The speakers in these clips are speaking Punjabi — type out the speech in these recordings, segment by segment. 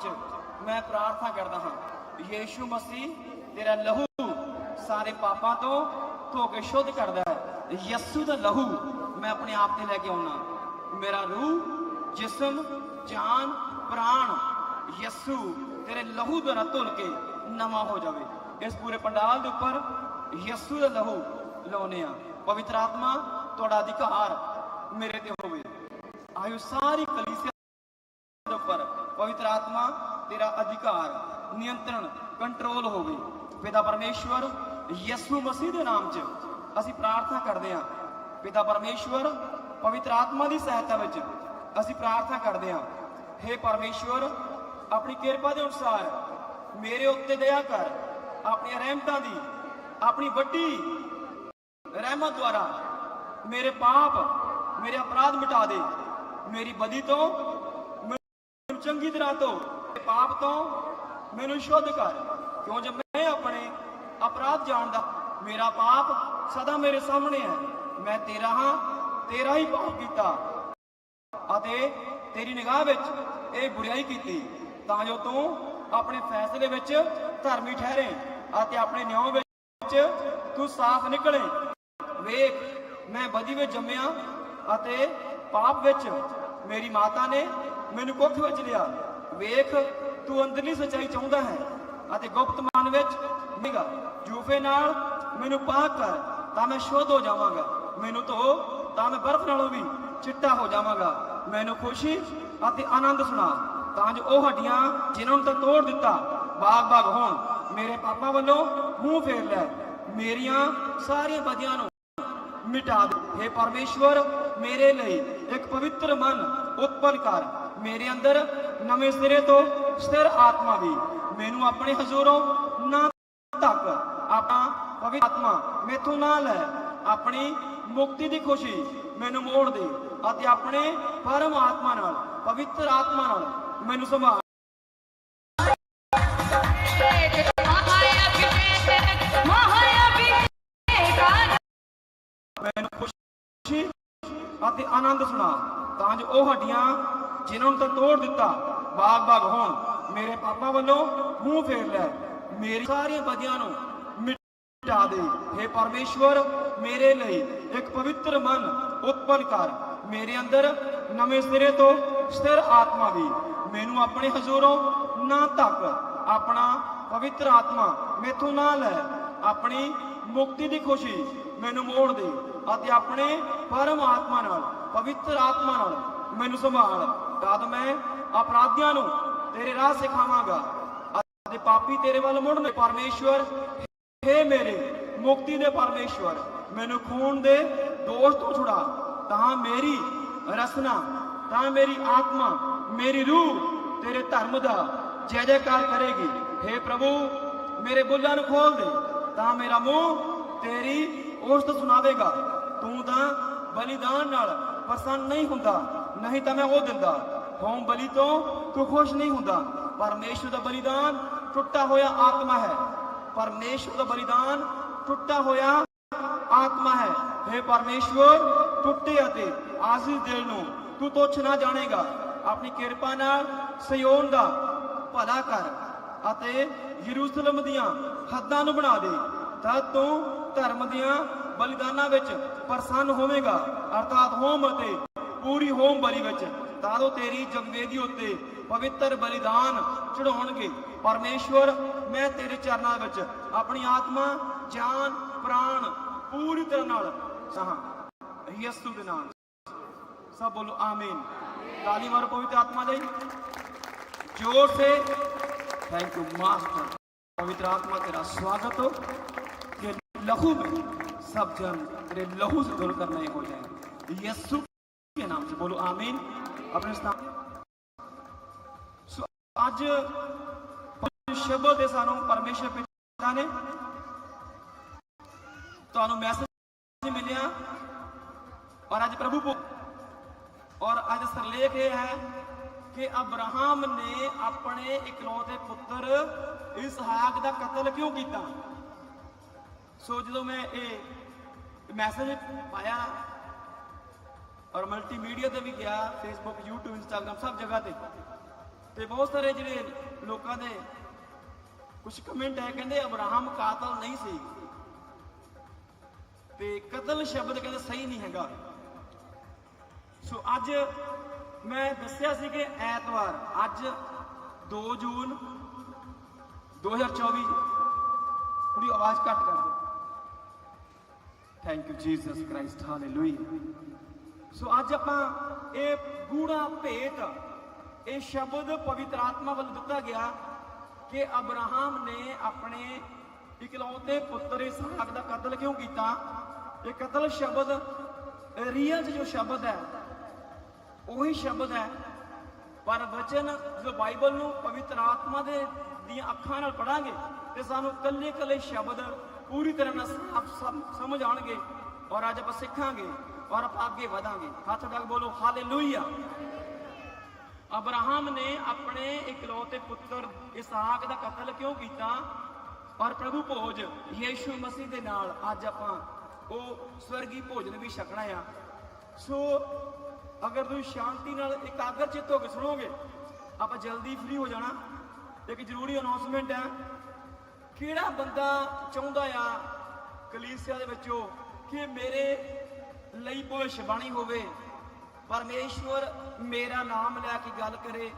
'ਚ ਮੈਂ ਪ੍ਰਾਰਥਨਾ ਕਰਦਾ ਹਾਂ ਯੀਸ਼ੂ ਮਸੀਹ ਤੇਰਾ ਲਹੂ ਸਾਰੇ ਪਾਪਾਂ ਤੋਂ ਧੋ ਕੇ ਸ਼ੁੱਧ ਕਰਦਾ ਹੈ। ਯਿਸੂ ਦਾ ਲਹੂ ਮੈਂ ਆਪਣੇ ਆਪ ਤੇ ਲੈ ਕੇ ਆਉਣਾ। ਮੇਰਾ ਰੂਹ, ਜਿਸਮ, ਜਾਨ, ਪ੍ਰਾਣ ਯਿਸੂ ਤੇਰੇ ਲਹੂ ਦੁਆਰਾ ਧੁਲ ਕੇ ਨਵਾਂ ਹੋ ਜਾਵੇ। ਇਸ ਪੂਰੇ ਪੰਡਾਲ ਦੇ ਉੱਪਰ ਯਿਸੂ ਦਾ ਲਹੂ ਲਾਉਨੇ ਆ ਪਵਿੱਤਰ ਆਤਮਾ, ਤੁਹਾਡਾ ਅਧਿਕਾਰ ਮੇਰੇ ਤੇ ਹੋਵੇ। ਆਇਓ ਸਾਰੀ ਪਵਿੱਤਰ ਆਤਮਾ, ਤੇਰਾ ਅਧਿਕਾਰ, ਨਿਯੰਤਰਣ, ਕੰਟਰੋਲ ਹੋਵੇ। ਪਿਤਾ ਪਰਮੇਸ਼ਵਰ, ਯਿਸੂ ਮਸੀਹ ਦੇ ਨਾਮ 'ਚ ਅਸੀਂ ਪ੍ਰਾਰਥਨਾ ਕਰਦੇ ਹਾਂ। ਪਿਤਾ ਪਰਮੇਸ਼ਵਰ, ਪਵਿੱਤਰ ਆਤਮਾ ਦੀ ਸਹਾਇਤਾ ਵਿੱਚ ਅਸੀਂ ਪ੍ਰਾਰਥਨਾ ਕਰਦੇ ਹਾਂ। हे ਪਰਮੇਸ਼ਵਰ, ਆਪਣੀ ਕਿਰਪਾ ਦੇ ਅਨੁਸਾਰ ਮੇਰੇ ਉੱਤੇ ਦਇਆ ਕਰ। ਆਪਣੀਆਂ ਰਹਿਮਤਾਂ ਦੀ, ਆਪਣੀ ਵੱਡੀ ਰਹਿਮਤ ਦੁਆਰਾ ਮੇਰੇ ਪਾਪ, ਮੇਰੇ ਅਪਰਾਧ ਮਿਟਾ ਦੇ। ਮੇਰੀ ਬਦੀ ਤੋਂ ਚੰਗੀ ਤਰ੍ਹਾਂ ਤੋਂ ਪਾਪ ਤੋਂ ਮੈਨੂੰ ਸ਼ੁੱਧ ਕਰ। ਕਿਉਂ ਜੇ ਮੈਂ ਆਪਣੇ ਅਪਰਾਧ ਜਾਣਦਾ ਮੇਰਾ ਪਾਪ ਸਦਾ ਮੇਰੇ ਸਾਹਮਣੇ ਹੈ। ਮੈਂ ਤੇਰਾ ਹਾਂ, ਤੇਰਾ ਹੀ ਪਾਪ ਕੀਤਾ। ਅਤੇ ਤੇਰੀ ਨਿਗਾਹ ਵਿੱਚ ਇਹ ਬੁਰਾਈ ਕੀਤੀ। ਤਾਂ ਜੋ ਤੂੰ ਆਪਣੇ ਫੈਸਲੇ ਵਿੱਚ ਧਰਮੀ ਠਹਿਰੇ ਅਤੇ ਆਪਣੇ ਨਿਆਂ ਵਿੱਚ ਤੂੰ ਸਾਫ਼ ਨਿਕਲੇ। ਵੇਖ, ਮੈਂ ਬਦੀ ਵਿੱਚ ਜੰਮਿਆ ਅਤੇ ਪਾਪ ਵਿੱਚ ਮੇਰੀ ਮਾਤਾ ਨੇ ਮੈਨੂੰ ਕੁੱਖ ਵਿੱਚ ਲਿਆ। ਵੇਖ, ਤੂੰ ਅੰਦਰਲੀ ਸੱਚਾਈ ਚਾਹੁੰਦਾ ਹੈ ਅਤੇ ਗੁਪਤ ਮਨ ਵਿੱਚ ਮਿਗਾ ਜੂਫੇ ਨਾਲ ਮੈਨੂੰ ਪਾਕ ਕਰ, ਤਾਂ ਮੈਂ ਸ਼ੁੱਧ ਹੋ ਜਾਵਾਂਗਾ। ਮੈਨੂੰ ਧੋ, ਤਾਂ ਮੈਂ ਬਰਫ਼ ਨਾਲੋਂ ਵੀ ਚਿੱਟਾ ਹੋ ਜਾਵਾਂਗਾ। ਮੈਨੂੰ ਖੁਸ਼ੀ ਅਤੇ ਆਨੰਦ ਸੁਣਾ, ਤਾਂ ਜੋ ਉਹ ਹੱਡੀਆਂ ਜਿਨ੍ਹਾਂ ਨੂੰ ਤਾਂ ਤੋੜ ਦਿੱਤਾ ਬਾਗ-ਬਾਗ ਹੋਣ। ਮੇਰੇ ਪਾਪਾ ਵੱਲੋਂ ਮੂੰਹ ਫੇਰ ਲੈ, ਮੇਰੀਆਂ ਸਾਰੀਆਂ ਬਦੀਆਂ ਨੂੰ ਮਿਟਾ ਦੇ। हे ਪਰਮੇਸ਼ਵਰ, ਮੇਰੇ ਲਈ ਇੱਕ ਪਵਿੱਤਰ ਮਨ ਉਤਪਨ ਕਰ। ਮੇਰੇ ਅੰਦਰ ਨਵੇਂ ਸਿਰੇ ਤੋਂ ਸਥਿਰ ਆਤਮਾ ਵੀ। ਮੈਨੂੰ ਆਪਣੇ ਹਜ਼ੂਰੋਂ ਨਾ ਤੱਕ ਆਪਣਾ ਪਵਿੱਤਰ ਆਤਮਾ ਮੈਥੋਂ ਨਾ ਲੈ, ਆਪਣੀ ਮੁਕਤੀ ਦੀ ਖੁਸ਼ੀ ਮੈਨੂੰ ਮੋੜ ਦੇ ਅਤੇ ਆਪਣੇ ਪਰਮ ਆਤਮਾ ਨਾਲ, ਪਵਿੱਤਰ ਆਤਮਾ ਨਾਲ ਮੈਨੂੰ ਸੰਭਾਲ। ਮੈਨੂੰ ਖੁਸ਼ੀ ਅਤੇ ਆਨੰਦ ਸੁਣਾ ਤਾਂ ਜੋ ਉਹ ਹੱਡੀਆਂ ਜਿਨ੍ਹਾਂ ਨੂੰ ਤਾਂ ਤੋੜ ਦਿੱਤਾ ਬਾਗ-ਬਾਗ ਹੋਣ। ਮੇਰੇ ਪਾਪਾ ਵੱਲੋਂ ਮੂੰਹ ਫੇਰ ਲੈ, ਮੇਰੀ ਸਾਰੀਆਂ ਬਦੀਆਂ ਨੂੰ ਮਿਟਾ ਦੇ। हे ਪਰਮੇਸ਼ਵਰ, ਮੇਰੇ ਲਈ ਇੱਕ ਪਵਿੱਤਰ ਮਨ ਉਤਪਨ ਕਰ। ਮੇਰੇ ਅੰਦਰ ਨਵੇਂ ਸਿਰੇ ਤੋਂ ਸਥਿਰ ਆਤਮਾ ਵੀ। ਮੈਨੂੰ ਆਪਣੇ ਹਜ਼ੂਰੋਂ ਨਾ ਤੱਕ ਆਪਣਾ ਪਵਿੱਤਰ ਆਤਮਾ ਮੇਥੋਂ ਨਾ ਲੈ। ਆਪਣੀ ਮੁਕਤੀ ਦੀ ਖੁਸ਼ੀ ਮੈਨੂੰ ਮੋੜ ਦੇ ਅਤੇ ਆਪਣੇ ਪਰਮ ਆਤਮਾ ਨਾਲ, ਪਵਿੱਤਰ ਆਤਮਾ ਨਾਲ ਮੈਨੂੰ ਸੰਭਾਲ। ਤਦ ਮੈਂ ਅਪਰਾਧੀਆਂ ਨੂੰ ਤੇਰੇ ਰਾਹ ਸਿਖਾਵਾਂਗਾ। ਅਤੇ ਪਾਪੀ ਤੇਰੇ ਵੱਲ ਮੁੜਨ, ਪਰਮੇਸ਼ਵਰ हे ਮੇਰੇ ਮੁਕਤੀ ਦੇ ਪਰਮੇਸ਼ਵਰ, ਮੈਨੂੰ ਖੂਨ ਦੇ ਦੋਸ਼ ਤੋਂ ਛੁਡਾ। ਤਾਂ ਮੇਰੀ ਰਸਨਾ, ਤਾਂ ਮੇਰੀ ਆਤਮਾ, ਮੇਰੀ ਰੂਹ ਤੇਰੇ ਧਰਮ ਦਾ ਜੈ ਜੈਕਾਰ ਕਰੇਗੀ। हे ਪ੍ਰਭੂ, ਮੇਰੇ ਬੁੱਲਾਂ ਨੂੰ ਖੋਲ ਦੇ, ਤਾਂ ਮੇਰਾ ਮੂੰਹ ਤੇਰੀ ਉਸਤ ਸੁਣਾਵੇਗਾ। ਤੂੰ ਤਾਂ ਬਲੀਦਾਨ ਨਾਲ ਪ੍ਰਸੰਨ ਨਹੀਂ ਹੁੰਦਾ। ਨਹੀਂ ਤਾਂ ਮੈਂ ਉਹ ਦਿੰਦਾ। ਹੋਮ ਬਲੀ ਤੋਂ ਤੂੰ ਖੁਸ਼ ਨਹੀਂ ਹੁੰਦਾ। ਪਰਮੇਸ਼ਵਰ ਦਾ ਬਲੀਦਾਨ ਟੁੱਟਾ ਹੋਇਆ ਆਤਮਾ ਹੈ। ਪਰਮੇਸ਼ਵਰ ਦਾ ਬਲੀਦਾਨ ਟੁੱਟਾ ਹੋਇਆ ਆਤਮਾ ਹੈ। हे ਪਰਮੇਸ਼ਵਰ ਟੁੱਟੇ ਅਤੇ ਆਜ਼ਿਜ਼ ਦਿਲ ਨੂੰ ਤੂੰ ਤੁੱਛ ਨਾ ਜਾਣੇਗਾ। ਆਪਣੀ ਕਿਰਪਾ ਨਾਲ ਸਿਯੋਨ ਦਾ ਭਲਾ ਕਰ ਅਤੇ ਯਰੂਸ਼ਲਮ ਦੀਆਂ ਹੱਦਾਂ ਨੂੰ ਬਣਾ ਦੇ ਤਦ ਤੂੰ ਧਰਮ ਦੀਆਂ ਬਲੀਦਾਨਾਂ ਵਿੱਚ ਪ੍ਰਸੰਨ ਹੋਵੇਗਾ। ਅਰਥਾਤ ਹੋਮ ਅਤੇ ਪੂਰੀ ਹੋਮ ਬਲੀ ਵਿੱਚ ਤਾਂ ਜੋ ਤੇਰੀ ਜਗਵੇਦੀ ਉੱਤੇ ਪਵਿੱਤਰ ਬਲੀਦਾਨ ਚੜਾਉਣਗੇ ਪਰਮੇਸ਼ਵਰ ਮੈਂ ਤੇਰੇ ਚਰਨਾਂ ਵਿੱਚ ਆਪਣੀ ਆਤਮਾ ਜਾਨ ਪ੍ਰਾਣ ਪੂਰੀ ਤਰ੍ਹਾਂ ਨਾਲ ਚਾਹਾਂ ਯਿਸੂ ਦੇ ਨਾਮ सब बोलो आमीन ताली मारो पवित्र आत्मा दे जोर से थैंक यू मास्टर पवित्र आत्मा तेरा स्वागत हो कि लहू में सब जन तेरे लहू से धुल कर नए हो जाए यीशु ਦੇ ਨਾਮ 'ਚ ਬੋਲੋ, ਆਮੀਨ। ਆਪਣੇ ਸਥਾਨ ਸੋ, ਅੱਜ ਸ਼ਬਦ ਦੇ ਸਾਨੂੰ ਪਰਮੇਸ਼ਰ ਪਿਤਾ ਨੇ। ਤੁਹਾਨੂੰ ਮੈਸੇਜ ਮਿਲਿਆ ਔਰ ਅੱਜ ਪ੍ਰਭੂ ਔਰ ਅੱਜ ਸਰਲੇਖ ਇਹ ਹੈ ਕਿ ਅਬਰਾਹਮ ਨੇ ਆਪਣੇ ਇਕਲੌਤੇ ਪੁੱਤਰ ਇਸਹਾਕ ਦਾ ਕਤਲ ਕਿਉਂ ਕੀਤਾ? ਸੋ ਜਦੋਂ ਮੈਂ ਇਹ ਮੈਸੇਜ ਪਾਇਆ ਔਰ ਮਲਟੀਮੀਡੀਆ ਤੇ ਵੀ ਗਿਆ ਫੇਸਬੁੱਕ YouTube ਇੰਸਟਾਗ੍ਰam ਸਭ ਜਗ੍ਹਾ ਤੇ। ਤੇ ਬਹੁਤ ਸਾਰੇ ਜਿਹੜੇ ਲੋਕਾਂ ਦੇ ਕੁਝ ਕਮੈਂਟ ਹੈ, ਕਹਿੰਦੇ ਅਬਰਾਹਮ ਕਾਤਲ ਨਹੀਂ ਸੀ। ਤੇ ਕਤਲ ਸ਼ਬਦ ਕਹਿੰਦੇ ਸਹੀ ਨਹੀਂ ਹੈਗਾ। ਸੋ ਅੱਜ ਮੈਂ ਦੱਸਿਆ ਸੀ ਕਿ ਐਤਵਾਰ, ਅੱਜ 2 ਜੂਨ 2024 ਥੋੜੀ ਆਵਾਜ਼ ਘੱਟ ਕਰ ਦਿਓ। Thank you Jesus Christ hallelujah so ਅੱਜ ਆਪਾਂ ਇਹ ਗੂੜਾ ਭੇਟ, ਇਹ ਸ਼ਬਦ ਪਵਿੱਤਰ ਆਤਮਾ ਵੱਲ ਦਿੱਤਾ ਗਿਆ ਕਿ ਅਬਰਾਹਮ ਨੇ ਆਪਣੇ ਇਕਲੌਤੇ ਪੁੱਤਰ ਇਸਹਾਕ ਦਾ ਕਤਲ ਕਿਉਂ ਕੀਤਾ? ਇਹ ਕਤਲ ਸ਼ਬਦ ਰੀਅਲ 'ਚ ਜੋ ਸ਼ਬਦ ਹੈ, ਉਹੀ ਸ਼ਬਦ ਹੈ। ਪਰ ਵਚਨ ਜੋ ਬਾਈਬਲ ਨੂੰ ਪਵਿੱਤਰ ਆਤਮਾ ਦੇ ਦੀਆਂ ਅੱਖਾਂ ਨਾਲ ਪੜਾਂਗੇ ਤੇ ਸਾਨੂੰ ਕੱਲੇ ਕੱਲੇ ਸ਼ਬਦ ਪੂਰੀ ਤਰ੍ਹਾਂ ਨਾਲ ਸਮਝ ਆਉਣਗੇ ਔਰ ਅੱਜ ਆਪਾਂ ਸਿੱਖਾਂਗੇ। ਔਰ ਆਪਾਂ ਅੱਗੇ ਵਧਾਂਗੇ ਹੱਥ ਤੱਕ ਬੋਲੋ ਹਾਲੇਲੂਇਆ ਅਬਰਾਹਮ ਨੇ ਆਪਣੇ ਇਕਲੌਤੇ ਪੁੱਤਰ ਇਸਹਾਕ ਦਾ ਕਤਲ ਕਿਉਂ ਕੀਤਾ ਔਰ ਪ੍ਰਭੂ ਭੋਜ ਯੀਸ਼ੂ ਮਸੀਹ ਦੇ ਨਾਲ ਅੱਜ ਆਪਾਂ ਉਹ ਸਵਰਗੀ ਭੋਜਨ ਵੀ ਛਕਣਾ ਆ ਸੋ ਅਗਰ ਤੁਸੀਂ ਸ਼ਾਂਤੀ ਨਾਲ ਇਕਾਗਰ ਚਿੱਤ ਹੋ ਕੇ ਸੁਣੋਗੇ ਆਪਾਂ ਜਲਦੀ ਫ੍ਰੀ ਹੋ ਜਾਣਾ ਇੱਕ ਜ਼ਰੂਰੀ ਅਨਾਉਂਸਮੈਂਟ ਹੈ ਕਿਹੜਾ ਬੰਦਾ ਚਾਹੁੰਦਾ ਆ ਕਲੀਸਿਆ ਦੇ ਵਿੱਚੋਂ ਕਿ ਮੇਰੇ ਲਈ ਭਵਿੱਖਬਾਣੀ ਹੋਵੇ ਪਰਮੇਸ਼ਵਰ ਮੇਰਾ ਨਾਮ ਲੈ ਕੇ ਗੱਲ ਕਰੇ,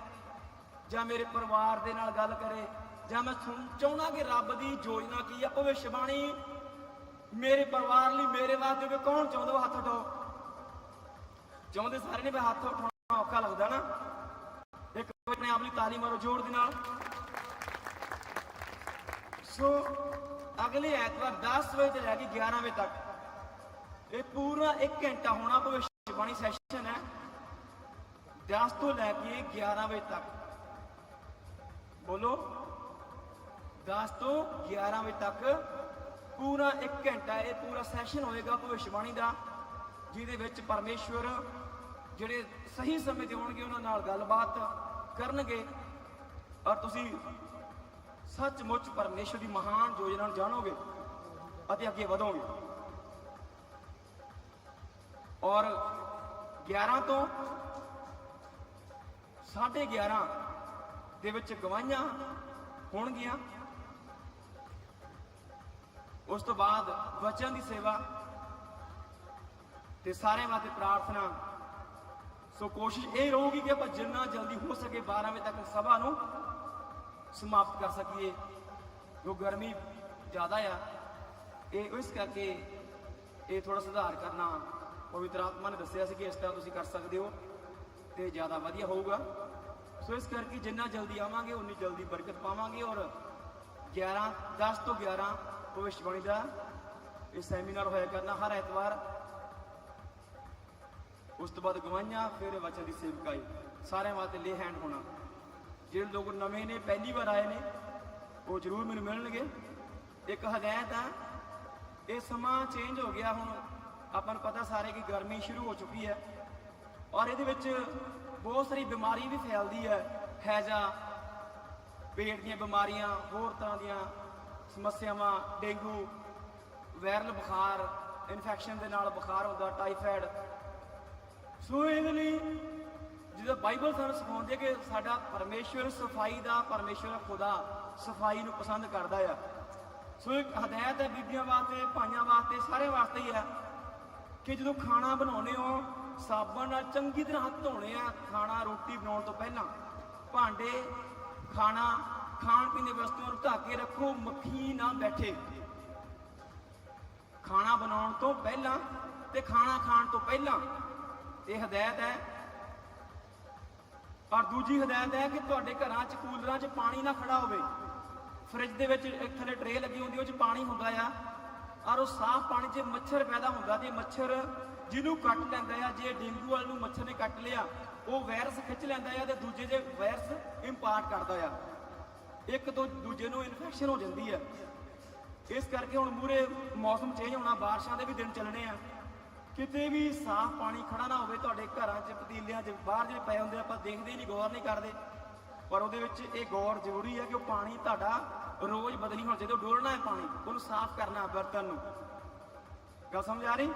ਜਾਂ ਮੇਰੇ ਪਰਿਵਾਰ ਦੇ ਨਾਲ ਗੱਲ ਕਰੇ, ਜਾਂ ਮੈਂ ਸੁਣ ਚਾਹੁੰਦਾ ਕਿ ਰੱਬ ਦੀ ਯੋਜਨਾ ਕੀ ਆ ਭਵਿੱਖਬਾਣੀ ਮੇਰੇ ਪਰਿਵਾਰ ਲਈ, ਮੇਰੇ ਵਾਸਤੇ ਵੀ ਕੌਣ ਚਾਹੁੰਦਾ ਵਾ ਹੱਥ ਉਠਾਓ? ਚਾਹੁੰਦੇ ਸਾਰੇ ਨੇ ਵੀ ਹੱਥ ਉਠਾਉਣਾ ਔਖਾ ਲੱਗਦਾ ਨਾ? ਇੱਕ ਆਪਣੇ ਆਪ ਲਈ ਤਾਲੀ ਮਾਰੋ ਜ਼ੋਰ ਦੇ ਨਾਲ। ਸੋ ਅਗਲੇ ਐਤਵਾਰ 10 ਵਜੇ ਤੋਂ ਲੈ ਕੇ 11 ਵਜੇ ਤੱਕ ਇਹ ਪੂਰਾ 1 ਘੰਟਾ ਹੋਣਾ ਭਵਿੱਖਬਾਣੀ ਸੈਸ਼ਨ ਹੈ। 10 ਤੋਂ ਲੈ ਕੇ 11 ਵਜੇ ਤੱਕ। ਬੋਲੋ। 10 ਤੋਂ 11 ਵਜੇ ਤੱਕ ਪੂਰਾ 1 ਘੰਟਾ ਇਹ ਪੂਰਾ ਸੈਸ਼ਨ ਹੋਏਗਾ ਭਵਿੱਖਬਾਣੀ ਦਾ, ਜਿਹਦੇ ਵਿੱਚ ਪਰਮੇਸ਼ਵਰ ਜਿਹੜੇ ਸਹੀ ਸਮੇਂ ਤੇ ਹੋਣਗੇ, ਉਹਨਾਂ ਨਾਲ ਗੱਲਬਾਤ ਕਰਨਗੇ। ਔਰ ਤੁਸੀਂ ਸੱਚਮੁੱਚ ਪਰਮੇਸ਼ਵਰ ਦੀ ਮਹਾਨ ਯੋਜਨਾ ਨੂੰ ਜਾਣੋਗੇ ਅਤੇ ਅੱਗੇ ਵਧੋਗੇ। ਔਰ 11 ਤੋਂ 11:30 ਦੇ ਵਿੱਚ ਗਵਾਹੀਆਂ ਹੋਣਗੀਆਂ। ਉਸ ਤੋਂ ਬਾਅਦ ਵਚਨ ਦੀ ਸੇਵਾ ਤੇ ਸਾਰੇ ਵਾਸਤੇ ਪ੍ਰਾਰਥਨਾ। ਸੋ ਕੋਸ਼ਿਸ਼ ਇਹ ਰਹੂਗੀ ਕਿ ਆਪਾਂ ਜਿੰਨਾ ਜਲਦੀ ਹੋ ਸਕੇ 12 ਵਜੇ ਤੱਕ ਸਭਾ ਨੂੰ ਸਮਾਪਤ ਕਰ ਸਕੀਏ। ਜੋ ਗਰਮੀ ਜ਼ਿਆਦਾ ਆ, ਇਹ ਇਸ ਕਰਕੇ ਇਹ ਥੋੜਾ ਸੁਧਾਰ ਕਰਨਾ ਪਵਿੱਤਰ ਆਤਮਾ ਨੇ ਦੱਸਿਆ ਸੀ ਕਿ ਇਸ ਤਰ੍ਹਾਂ ਤੁਸੀਂ ਕਰ ਸਕਦੇ ਹੋ ਤੇ ਜ਼ਿਆਦਾ ਵਧੀਆ ਹੋਊਗਾ। ਸੋ ਇਸ ਕਰਕੇ ਜਿੰਨਾ ਜਲਦੀ ਆਵਾਂਗੇ, ਉਨੀ ਜਲਦੀ ਬਰਕਤ ਪਾਵਾਂਗੇ ਔਰ 11 10 ਤੋਂ 11 ਭਵਿੱਖਬਾਣੀ ਦਾ ਇਹ ਸੈਮੀਨਾਰ ਹੋਇਆ ਕਰਨਾ ਹਰ ਐਤਵਾਰ। ਉਸ ਤੋਂ ਬਾਅਦ ਗਵਾਈਆਂ ਫਿਰ ਵਚਨ ਦੀ ਸੇਵਕਾਈ ਸਾਰਿਆਂ ਵਾਸਤੇ ਲੇ ਹੈਂਡ ਹੋਣਾ। ਜਿਹੜੇ ਲੋਕ ਨਵੇਂ ਨੇ, ਪਹਿਲੀ ਵਾਰ ਆਏ ਨੇ, ਉਹ ਜ਼ਰੂਰ ਮੈਨੂੰ ਮਿਲਣਗੇ। ਇੱਕ ਹਦਾਇਤ ਆ, ਇਹ ਸਮਾਂ ਚੇਂਜ ਹੋ ਗਿਆ ਹੁਣ। ਆਪਾਂ ਨੂੰ ਪਤਾ ਸਾਰੇ ਕਿ ਗਰਮੀ ਸ਼ੁਰੂ ਹੋ ਚੁੱਕੀ ਹੈ ਔਰ ਇਹਦੇ ਵਿੱਚ ਬਹੁਤ ਸਾਰੀ ਬਿਮਾਰੀ ਵੀ ਫੈਲਦੀ ਹੈ, ਹੈਜ਼ਾ, ਪੇਟ ਦੀਆਂ ਬਿਮਾਰੀਆਂ, ਹੋਰ ਤਰ੍ਹਾਂ ਦੀਆਂ ਸਮੱਸਿਆਵਾਂ, ਡੇਂਗੂ, ਵਾਇਰਲ ਬੁਖਾਰ ਇਨਫੈਕਸ਼ਨ ਦੇ ਨਾਲ ਬੁਖਾਰ ਹੁੰਦਾ ਟਾਈਫਾਇਡ ਸੋ ਇਹਦੇ ਲਈ ਜਿਹਦਾ ਬਾਈਬਲ ਸਾਨੂੰ ਸਿਖਾਉਂਦੀ ਹੈ ਕਿ ਸਾਡਾ ਪਰਮੇਸ਼ਵਰ ਸਫ਼ਾਈ ਦਾ, ਪਰਮੇਸ਼ਵਰ ਖੁਦਾ ਸਫ਼ਾਈ ਨੂੰ ਪਸੰਦ ਕਰਦਾ ਆ। ਸੋ ਇੱਕ ਹਦਾਇਤ ਹੈ ਬੀਬੀਆਂ ਵਾਸਤੇ, ਭਾਈਆਂ ਵਾਸਤੇ, ਸਾਰੇ ਵਾਸਤੇ ਹੀ ਹੈ। ਕਿ ਜਦੋਂ ਖਾਣਾ ਬਣਾਉਂਦੇ ਹੋ, ਸਾਬਣ ਨਾਲ ਚੰਗੀ ਤਰ੍ਹਾਂ ਹੱਥ ਧੋਣੇ ਆ, ਖਾਣਾ ਰੋਟੀ ਬਣਾਉਣ ਤੋਂ ਪਹਿਲਾਂ। ਭਾਂਡੇ ਖਾਣਾ, ਖਾਣ ਪੀਣ ਦੀ ਵਸਤੂਆਂ ਨੂੰ ਢੱਕ ਕੇ ਰੱਖੋ, ਮੱਖੀ ਨਾ ਬੈਠੇ। ਖਾਣਾ ਬਣਾਉਣ ਤੋਂ ਪਹਿਲਾਂ ਤੇ ਖਾਣਾ ਖਾਣ ਤੋਂ ਪਹਿਲਾਂ, ਇਹ ਹਦਾਇਤ ਹੈ। ਔਰ ਦੂਜੀ ਹਦਾਇਤ ਹੈ ਕਿ ਤੁਹਾਡੇ ਘਰਾਂ 'ਚ, ਕੂਲਰਾਂ 'ਚ ਪਾਣੀ ਨਾ ਖੜਾ ਹੋਵੇ। ਫ੍ਰਿਜ ਦੇ ਵਿੱਚ ਇੱਕ ਥੱਲੇ ਟਰੇ ਲੱਗੀ ਹੁੰਦੀ, ਉਹ 'ਚ ਪਾਣੀ ਹੁੰਦਾ ਆ। ਔਰ ਉਹ ਸਾਫ਼ ਪਾਣੀ 'ਚ ਮੱਛਰ ਪੈਦਾ ਹੁੰਦਾ ਤੇ ਮੱਛਰ ਜਿਹਨੂੰ ਕੱਟ ਲੈਂਦਾ ਆ ਜੇ ਡੇਂਗੂ ਵਾਲ ਨੂੰ ਮੱਛਰ ਨੇ ਕੱਟ ਲਿਆ ਉਹ ਵਾਇਰਸ ਖਿੱਚ ਲੈਂਦਾ ਆ ਤੇ ਦੂਜੇ ਦੇ ਵਾਇਰਸ ਇੰਪਾਰਟ ਕਰਦਾ ਆ। ਇੱਕ ਤੋਂ ਦੂਜੇ ਨੂੰ ਇਨਫੈਕਸ਼ਨ ਹੋ ਜਾਂਦੀ ਆ। ਇਸ ਕਰਕੇ ਹੁਣ ਮੂਰੇ ਮੌਸਮ ਚੇਂਜ ਹੋਣਾ ਬਾਰਿਸ਼ਾਂ ਦੇ ਵੀ ਦਿਨ ਚੱਲਣੇ ਆ। ਕਿਤੇ ਵੀ ਸਾਫ਼ ਪਾਣੀ ਖੜਾ ਨਾ ਹੋਵੇ ਤੁਹਾਡੇ ਘਰਾਂ 'ਚ ਪਤੀਲਿਆਂ 'ਚ ਬਾਹਰ ਜਿਹੜੇ ਪਏ ਹੁੰਦੇ ਆ, ਆਪਾਂ ਦੇਖਦੇ ਹੀ ਨਹੀਂ ਗੌਰ ਨਹੀਂ ਕਰਦੇ। ਪਰ ਉਹਦੇ ਵਿੱਚ ਇਹ ਗੌਰ ਜ਼ਰੂਰੀ ਹੈ ਕਿ ਉਹ ਪਾਣੀ ਤੁਹਾਡਾ ਰੋਜ਼ ਬਦਲੀ ਹੋਣਾ ਚਾਹੀਦਾ ਉਹ ਡੋਲਣਾ ਹੈ ਪਾਣੀ। ਉਹਨੂੰ ਸਾਫ਼ ਕਰਨਾ ਬਰਤਨ ਨੂੰ। ਗੱਲ ਸਮਝ ਆ ਰਹੀ?